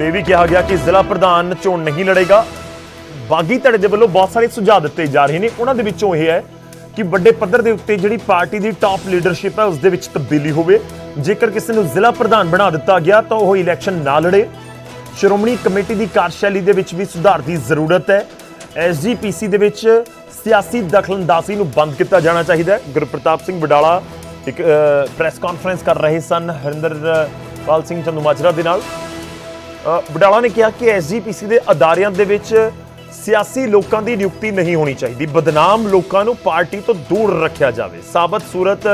ਤੇ ਇਹ ਵੀ ਕਿਹਾ ਗਿਆ ਕਿ ਜ਼ਿਲ੍ਹਾ ਪ੍ਰਧਾਨ ਚੋਣ ਨਹੀਂ ਲੜੇਗਾ। ਬਾਗੀ ਧੜੇ ਦੇ ਵੱਲੋਂ ਬਹੁਤ ਸਾਰੇ ਸੁਝਾਅ ਦਿੱਤੇ ਜਾ ਰਹੇ ਨੇ। ਉਹਨਾਂ ਦੇ ਵਿੱਚੋਂ ਇਹ ਹੈ ਕਿ ਵੱਡੇ ਪੱਧਰ ਦੇ ਉੱਤੇ ਜਿਹੜੀ ਪਾਰਟੀ ਦੀ ਟਾਪ ਲੀਡਰਸ਼ਿਪ ਹੈ, ਉਸ ਦੇ ਵਿੱਚ ਤਬਦੀਲੀ ਹੋਵੇ। ਜੇਕਰ ਕਿਸੇ ਨੂੰ ਜ਼ਿਲ੍ਹਾ ਪ੍ਰਧਾਨ ਬਣਾ ਦਿੱਤਾ ਗਿਆ, ਤਾਂ ਉਹ ਇਲੈਕਸ਼ਨ ਨਾ ਲੜੇ। ਸ਼੍ਰੋਮਣੀ ਕਮੇਟੀ ਦੀ ਕਾਰਜਸ਼ੈਲੀ ਦੇ ਵਿੱਚ ਵੀ ਸੁਧਾਰ ਦੀ ਜ਼ਰੂਰਤ ਹੈ। ਐਸਜੀਪੀਸੀ ਦੇ ਵਿੱਚ ਸਿਆਸੀ ਦਖਲਅੰਦਾਜ਼ੀ ਨੂੰ ਬੰਦ ਕੀਤਾ ਜਾਣਾ ਚਾਹੀਦਾ ਹੈ। ਗੁਰਪ੍ਰਤਾਪ ਸਿੰਘ ਵਡਾਲਾ ਇੱਕ ਪ੍ਰੈਸ ਕਾਨਫਰੰਸ ਕਰ ਰਹੇ ਸਨ। ਹਰਿੰਦਰ ਪਾਲ ਸਿੰਘ ਚੰਦੂਮਾਜਰਾ ਦੇ ਨਾਲ। ਬਡਾਲਾ ਨੇ ਕਿਹਾ ਕਿ ਐਸਜੀਪੀਸੀ ਦੇ ਅਦਾਰਿਆਂ ਦੇ ਵਿੱਚ ਸਿਆਸੀ ਲੋਕਾਂ ਦੀ ਨਿਯੁਕਤੀ ਨਹੀਂ ਹੋਣੀ ਚਾਹੀਦੀ। ਬਦਨਾਮ ਲੋਕਾਂ ਨੂੰ ਪਾਰਟੀ ਤੋਂ ਦੂਰ ਰੱਖਿਆ ਜਾਵੇ। ਸਾਬਤ ਸੂਰਤ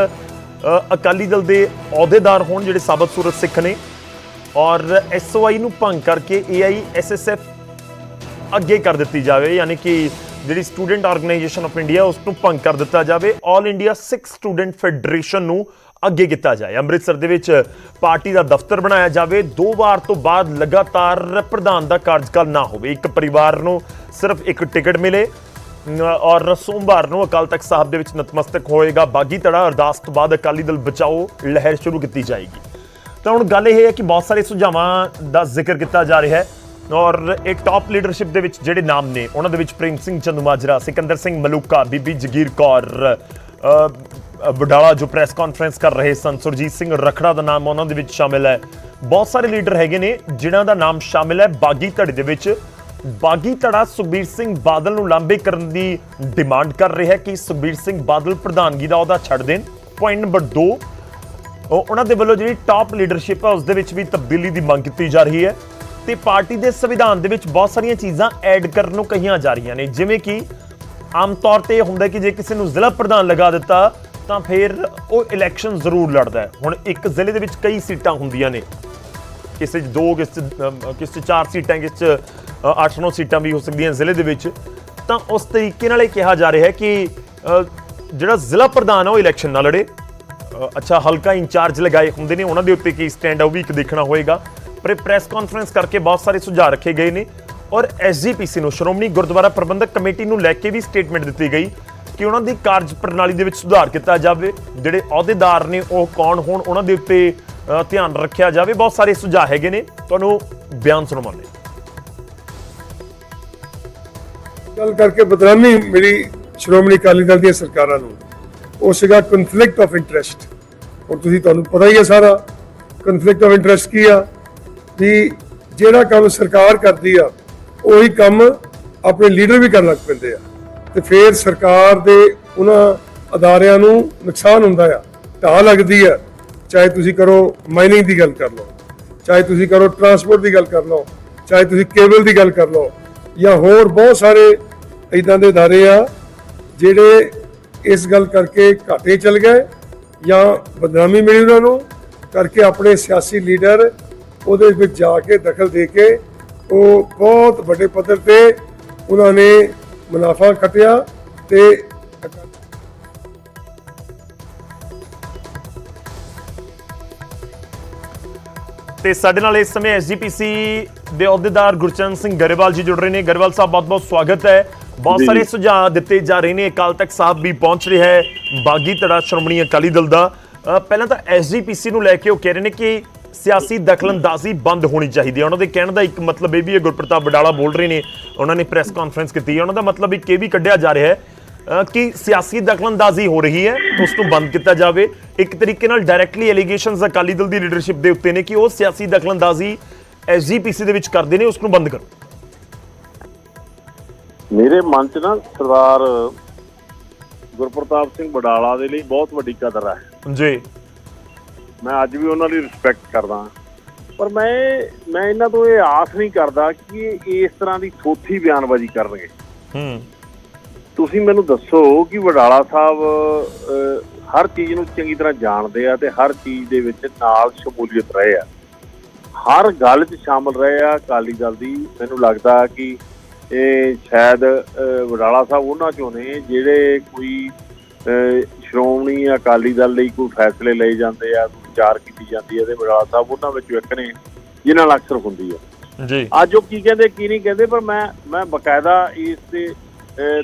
ਅਕਾਲੀ ਦਲ ਦੇ ਅਹੁਦੇਦਾਰ ਹੋਣ ਜਿਹੜੇ ਸਾਬਤ ਸੂਰਤ ਸਿੱਖ ਨੇ। ਔਰ ਐਸਓਆਈ ਨੂੰ ਭੰਗ ਕਰਕੇ ਏਆਈ ਐਸਐਸਐਫ ਅੱਗੇ ਕਰ ਦਿੱਤੀ ਜਾਵੇ। ਯਾਨੀ ਕਿ ਜਿਹੜੀ ਸਟੂਡੈਂਟ ਆਰਗੇਨਾਈਜੇਸ਼ਨ ਆਫ ਇੰਡੀਆ ਉਸ ਨੂੰ ਭੰਗ ਕਰ ਦਿੱਤਾ ਜਾਵੇ। 올 ਇੰਡੀਆ ਸਿੱਖ ਸਟੂਡੈਂਟ ਫੈਡਰੇਸ਼ਨ ਨੂੰ ਅੱਗੇ ਕੀਤਾ ਜਾਏ। ਅੰਮ੍ਰਿਤਸਰ ਦੇ ਵਿੱਚ ਪਾਰਟੀ ਦਾ ਦਫ਼ਤਰ ਬਣਾਇਆ ਜਾਵੇ। ਦੋ ਵਾਰ ਤੋਂ ਬਾਅਦ ਲਗਾਤਾਰ ਪ੍ਰਧਾਨ ਦਾ ਕਾਰਜਕਾਲ ਨਾ ਹੋਵੇ। ਇੱਕ ਪਰਿਵਾਰ ਨੂੰ ਸਿਰਫ ਇੱਕ ਟਿਕਟ ਮਿਲੇ ਔਰ ਸੋਮਵਾਰ ਨੂੰ ਅਕਾਲ ਤਖਤ ਸਾਹਿਬ ਦੇ ਵਿੱਚ ਨਤਮਸਤਕ ਹੋਏਗਾ। ਬਾਗੀ ਧੜਾ ਅਰਦਾਸ ਤੋਂ ਬਾਅਦ ਅਕਾਲੀ ਦਲ ਬਚਾਓ ਲਹਿਰ ਸ਼ੁਰੂ ਕੀਤੀ ਜਾਏਗੀ। ਤਾਂ ਹੁਣ ਗੱਲ ਇਹ ਹੈ ਕਿ ਬਹੁਤ ਸਾਰੇ ਸੁਝਾਵਾਂ ਦਾ ਜ਼ਿਕਰ ਕੀਤਾ ਜਾ ਰਿਹਾ ਹੈ। ਔਰ ਇਹ ਟਾਪ ਲੀਡਰਸ਼ਿਪ ਦੇ ਵਿੱਚ ਜਿਹੜੇ ਨਾਮ ਨੇ, ਉਹਨਾਂ ਦੇ ਵਿੱਚ ਪ੍ਰੇਮ ਸਿੰਘ ਚੰਦੂਮਾਜਰਾ, ਸਿਕੰਦਰ ਸਿੰਘ ਮਲੂਕਾ, ਬੀਬੀ ਜਗੀਰ ਕੌਰ ਬਡਾਲਾ ਜੋ ਪ੍ਰੈਸ ਕਾਨਫਰੰਸ ਕਰ ਰਹੇ ਸਨ, ਸੁਰਜੀਤ ਸਿੰਘ ਰਖੜਾ ਦਾ ਨਾਮ ਉਹਨਾਂ ਦੇ ਵਿੱਚ ਸ਼ਾਮਿਲ ਹੈ। ਬਹੁਤ ਸਾਰੇ ਲੀਡਰ ਹੈਗੇ ਨੇ, ਜਿਨ੍ਹਾਂ ਦਾ ਨਾਮ ਸ਼ਾਮਿਲ ਹੈ ਬਾਗੀ ਧੜੇ ਦੇ ਵਿੱਚ। ਬਾਗੀ ਧੜਾ ਸੁਖਬੀਰ ਸਿੰਘ ਬਾਦਲ ਨੂੰ ਲਾਂਬੇ ਕਰਨ ਦੀ ਡਿਮਾਂਡ ਕਰ ਰਿਹਾ ਹੈ ਕਿ ਸੁਖਬੀਰ ਸਿੰਘ ਬਾਦਲ ਪ੍ਰਧਾਨਗੀ ਦਾ ਉਹਦਾ ਛੱਡ ਦੇਣ। ਪੁਆਇੰਟ ਨੰਬਰ 2 ਉਹਨਾਂ ਦੇ ਵੱਲੋਂ ਜਿਹੜੀ ਟਾਪ ਲੀਡਰਸ਼ਿਪ ਹੈ, ਉਸ ਦੇ ਵਿੱਚ ਵੀ ਤਬਦੀਲੀ ਦੀ ਮੰਗ ਕੀਤੀ ਜਾ ਰਹੀ ਹੈ। ਤੇ ਪਾਰਟੀ ਦੇ ਸੰਵਿਧਾਨ ਦੇ ਵਿੱਚ ਬਹੁਤ ਸਾਰੀਆਂ ਚੀਜ਼ਾਂ ਐਡ ਕਰਨ ਨੂੰ ਕਹੀਆਂ ਜਾ ਰਹੀਆਂ ਨੇ, ਜਿਵੇਂ ਕਿ ਆਮ ਤੌਰ ਤੇ ਇਹ ਹੁੰਦਾ ਕਿ ਜੇ ਕਿਸੇ ਨੂੰ ਜ਼ਿਲ੍ਹਾ ਪ੍ਰਧਾਨ ਲਗਾ ਦਿੱਤਾ ਤਾਂ ਫਿਰ ਉਹ ਇਲੈਕਸ਼ਨ ਜ਼ਰੂਰ ਲੜਦਾ ਹੈ। ਹੁਣ ਇੱਕ ਜ਼ਿਲ੍ਹੇ ਦੇ ਵਿੱਚ ਕਈ ਸੀਟਾਂ ਹੁੰਦੀਆਂ ਨੇ। ਕਿਸੇ 'ਚ ਦੋ ਕਿਸੇ 'ਚ ਅਮ, ਕਿਸੇ 'ਚ ਚਾਰ ਸੀਟਾਂ ਕਿਸੇ 'ਚ 8-9 ਸੀਟਾਂ ਵੀ ਹੋ ਸਕਦੀਆਂ ਜ਼ਿਲ੍ਹੇ ਦੇ ਵਿੱਚ। ਤਾਂ ਉਸ ਤਰੀਕੇ ਨਾਲ ਇਹ ਕਿਹਾ ਜਾ ਰਿਹਾ ਹੈ ਕਿ ਜਿਹੜਾ ਜ਼ਿਲ੍ਹਾ ਪ੍ਰਧਾਨ ਹੈ ਉਹ ਇਲੈਕਸ਼ਨ ਨਾ ਲੜੇ। ਅੱਛਾ ਹਲਕਾ ਇੰਚਾਰਜ ਲਗਾਏ ਹੁੰਦੇ ਨੇ। ਉਹਨਾਂ ਦੇ ਉੱਤੇ ਕੀ ਸਟੈਂਡ ਆ ਉਹ ਵੀ ਇੱਕ ਦੇਖਣਾ ਹੋਏਗਾ। ਪਰ ਇਹ ਪ੍ਰੈਸ ਕਾਨਫਰੰਸ ਕਰਕੇ ਬਹੁਤ ਸਾਰੇ ਸੁਝਾਅ ਰੱਖੇ ਗਏ ਨੇ। ਔਰ ਐਸਜੀਪੀਸੀ ਨੂੰ ਸ਼੍ਰੋਮਣੀ ਗੁਰਦੁਆਰਾ ਪ੍ਰਬੰਧਕ ਕਮੇਟੀ ਨੂੰ ਲੈ ਕੇ ਵੀ ਸਟੇਟਮੈਂਟ ਦਿੱਤੀ ਗਈ। ਕਿ ਉਹਨਾਂ ਦੀ ਕਾਰਜ ਪ੍ਰਣਾਲੀ ਦੇ ਵਿੱਚ ਸੁਧਾਰ ਕੀਤਾ ਜਾਵੇ। ਜਿਹੜੇ ਅਹੁਦੇਦਾਰ ਨੇ ਉਹ ਕੌਣ ਹੋਣ, ਉਹਨਾਂ ਦੇ ਉੱਤੇ ਧਿਆਨ ਰੱਖਿਆ ਜਾਵੇ। ਬਹੁਤ ਸਾਰੇ ਸੁਝਾਅ ਹੈਗੇ ਨੇ। ਤੁਹਾਨੂੰ ਬਿਆਨ ਸੁਣਾਉਂਦੇ ਗੱਲ ਕਰਕੇ ਬਦਨਾਮੀ ਮੇਰੀ ਸ਼੍ਰੋਮਣੀ ਅਕਾਲੀ ਦਲ ਦੀਆਂ ਸਰਕਾਰਾਂ ਨੂੰ। ਉਹ ਸੀਗਾ ਕਨਫਲਿਕਟ ਆਫ ਇੰਟਰਸਟ ਹੁਣ ਤੁਸੀਂ ਤੁਹਾਨੂੰ ਪਤਾ ਹੀ ਹੈ ਸਾਰਾ। ਕਨਫਲਿਕਟ ਆਫ ਇੰਟਰਸਟ ਕੀ ਆ? ਕਿ ਜਿਹੜਾ ਕੰਮ ਸਰਕਾਰ ਕਰਦੀ ਆ, ਉਹੀ ਕੰਮ ਆਪਣੇ ਲੀਡਰ ਵੀ ਕਰਨ ਲੱਗ ਪੈਂਦੇ ਆ। ਤੇ ਫਿਰ ਸਰਕਾਰ ਦੇ ਉਹਨਾਂ ਅਦਾਰਿਆਂ ਨੂੰ ਨੁਕਸਾਨ ਹੁੰਦਾ ਆ। ਢਾਹ ਲੱਗਦੀ ਆ। ਚਾਹੇ ਤੁਸੀਂ ਕਰੋ ਮਾਈਨਿੰਗ ਦੀ ਗੱਲ ਕਰ ਲਓ, ਚਾਹੇ ਤੁਸੀਂ ਕਰੋ ਟਰਾਂਸਪੋਰਟ ਦੀ ਗੱਲ ਕਰ ਲਓ, ਚਾਹੇ ਤੁਸੀਂ ਕੇਬਲ ਦੀ ਗੱਲ ਕਰ ਲਓ, ਜਾਂ ਹੋਰ ਬਹੁਤ ਸਾਰੇ ਇਦਾਂ ਦੇ ਅਦਾਰੇ ਆ, ਜਿਹੜੇ ਇਸ ਗੱਲ ਕਰਕੇ ਘਾਟੇ ਚਲ ਗਏ ਜਾਂ ਬਦਨਾਮੀ ਮਿਲੀ ਉਹਨਾਂ ਨੂੰ, ਕਰਕੇ ਆਪਣੇ ਸਿਆਸੀ ਲੀਡਰ ਉਹਦੇ ਵਿੱਚ ਜਾ ਕੇ ਦਖਲ ਦੇ ਕੇ ਉਹ ਬਹੁਤ ਵੱਡੇ ਪੱਧਰ ਤੇ ਉਹਨਾਂ ਨੇ ਮੁਨਾਫਾ ਖੱਟਿਆ ਤੇ ਤੇ ਸਾਡੇ ਨਾਲ ਇਸ ਸਮੇਂ ਐਸਜੀਪੀਸੀ ਦੇ ਅਹੁਦੇਦਾਰ ਗੁਰਚਰਨ ਸਿੰਘ ਗਰੇਵਾਲ ਜੀ ਜੁੜ ਰਹੇ ਨੇ। ਗਰੇਵਾਲ ਸਾਹਿਬ ਬਹੁਤ-ਬਹੁਤ ਸਵਾਗਤ ਹੈ। ਬਹੁਤ। ਸਾਰੇ ਸੁਝਾਅ ਦਿੱਤੇ ਜਾ ਰਹੇ ਨੇ। ਅਕਾਲ ਤਖਤ ਸਾਹਿਬ ਵੀ ਪਹੁੰਚ ਰਿਹਾ ਹੈ। ਬਾਗੀ ਧੜਾ ਸ਼੍ਰੋਮਣੀ ਅਕਾਲੀ ਦਲ ਦਾ। ਪਹਿਲਾਂ ਤਾਂ ਐਸਜੀਪੀਸੀ ਨੂੰ ਲੈ ਕੇ ਉਹ ਕਹਿ ਰਹੇ ਨੇ ਕਿ ਸਿਆਸੀ ਦਖਲਅੰਦਾਜ਼ੀ ਬੰਦ ਹੋਣੀ ਚਾਹੀਦੀ ਹੈ। ਉਹਨਾਂ ਦੇ ਕਹਿਣ ਦਾ ਇੱਕ ਮਤਲਬ ਇਹ ਵੀ ਹੈ ਗੁਰਪ੍ਰਤਾਪ ਬਡਾਲਾ ਬੋਲ ਰਹੇ ਨੇ। ਉਹਨਾਂ ਨੇ ਪ੍ਰੈਸ ਕਾਨਫਰੰਸ ਕੀਤੀ ਹੈ। ਉਹਨਾਂ ਦਾ ਮਤਲਬ ਇੱਕ ਇਹ ਵੀ ਕੱਢਿਆ ਜਾ ਰਿਹਾ ਹੈ ਕਿ ਸਿਆਸੀ ਦਖਲਅੰਦਾਜ਼ੀ ਹੋ ਰਹੀ ਹੈ ਉਸ ਨੂੰ ਬੰਦ ਕੀਤਾ ਜਾਵੇ। ਇੱਕ ਤਰੀਕੇ ਨਾਲ ਡਾਇਰੈਕਟਲੀ ਐਲੀਗੇਸ਼ਨਸ ਅਕਾਲੀ ਦਲ ਦੀ ਲੀਡਰਸ਼ਿਪ ਦੇ ਉੱਤੇ ਨੇ ਕਿ ਉਹ ਸਿਆਸੀ ਦਖਲਅੰਦਾਜ਼ੀ ਐਸਜੀਪੀਸੀ ਦੇ ਵਿੱਚ ਕਰਦੇ ਨੇ ਉਸ ਨੂੰ ਬੰਦ ਕਰੋ। ਮੇਰੇ ਮਨ 'ਚ ਨਾ ਸਰਦਾਰ ਗੁਰਪ੍ਰਤਾਪ ਸਿੰਘ ਬਡਾਲਾ ਦੇ ਲਈ ਬਹੁਤ ਵੱਡੀ ਕਦਰ ਹੈ। ਜੀ। ਮੈਂ ਅੱਜ ਵੀ ਉਹਨਾਂ ਦੀ ਰਿਸਪੈਕਟ ਕਰਦਾ ਪਰ ਮੈਂ ਮੈਂ ਇਹਨਾਂ ਤੋਂ ਇਹ ਆਸ ਨਹੀਂ ਕਰਦਾ ਕਿ ਇਹ ਇਸ ਤਰ੍ਹਾਂ ਦੀ ਥੋਥੀ ਬਿਆਨਬਾਜ਼ੀ ਕਰਨਗੇ। ਹੂੰ। ਤੁਸੀਂ ਮੈਨੂੰ ਦੱਸੋ ਕਿ ਵਡਾਲਾ ਸਾਹਿਬ ਹਰ ਚੀਜ਼ ਨੂੰ ਚੰਗੀ ਤਰ੍ਹਾਂ ਜਾਣਦੇ ਆ ਤੇ ਹਰ ਚੀਜ਼ ਦੇ ਵਿੱਚ ਨਾਲ ਸ਼ਮੂਲੀਅਤ ਰਹੇ ਆ। ਹਰ ਗੱਲ 'ਚ ਸ਼ਾਮਲ ਰਹੇ ਆ ਅਕਾਲੀ ਦਲ ਦੀ। ਮੈਨੂੰ ਲੱਗਦਾ ਕਿ ਇਹ ਸ਼ਾਇਦ ਵਡਾਲਾ ਸਾਹਿਬ ਉਹਨਾਂ ਚੋਂ ਨੇ ਜਿਹੜੇ ਕੋਈ ਸ਼੍ਰੋਮਣੀ ਅਕਾਲੀ ਦਲ ਲਈ ਕੋਈ ਫੈਸਲੇ ਲਏ ਜਾਂਦੇ ਆ ਕੋਈ ਵਿਚਾਰ ਕੀਤੀ ਜਾਂਦੀ ਹੈ ਤੇ ਵਡਾਲਾ ਸਾਹਿਬ ਉਹਨਾਂ ਵਿੱਚੋਂ ਇੱਕ ਨੇ ਜਿਨ੍ਹਾਂ ਨਾਲ ਅਕਸਰ ਹੁੰਦੀ ਆ ਜੀ। ਅੱਜ ਉਹ ਕੀ ਕਹਿੰਦੇ ਕੀ ਨਹੀਂ ਕਹਿੰਦੇ ਪਰ ਮੈਂ ਮੈਂ ਬਕਾਇਦਾ ਇਸ ਤੇ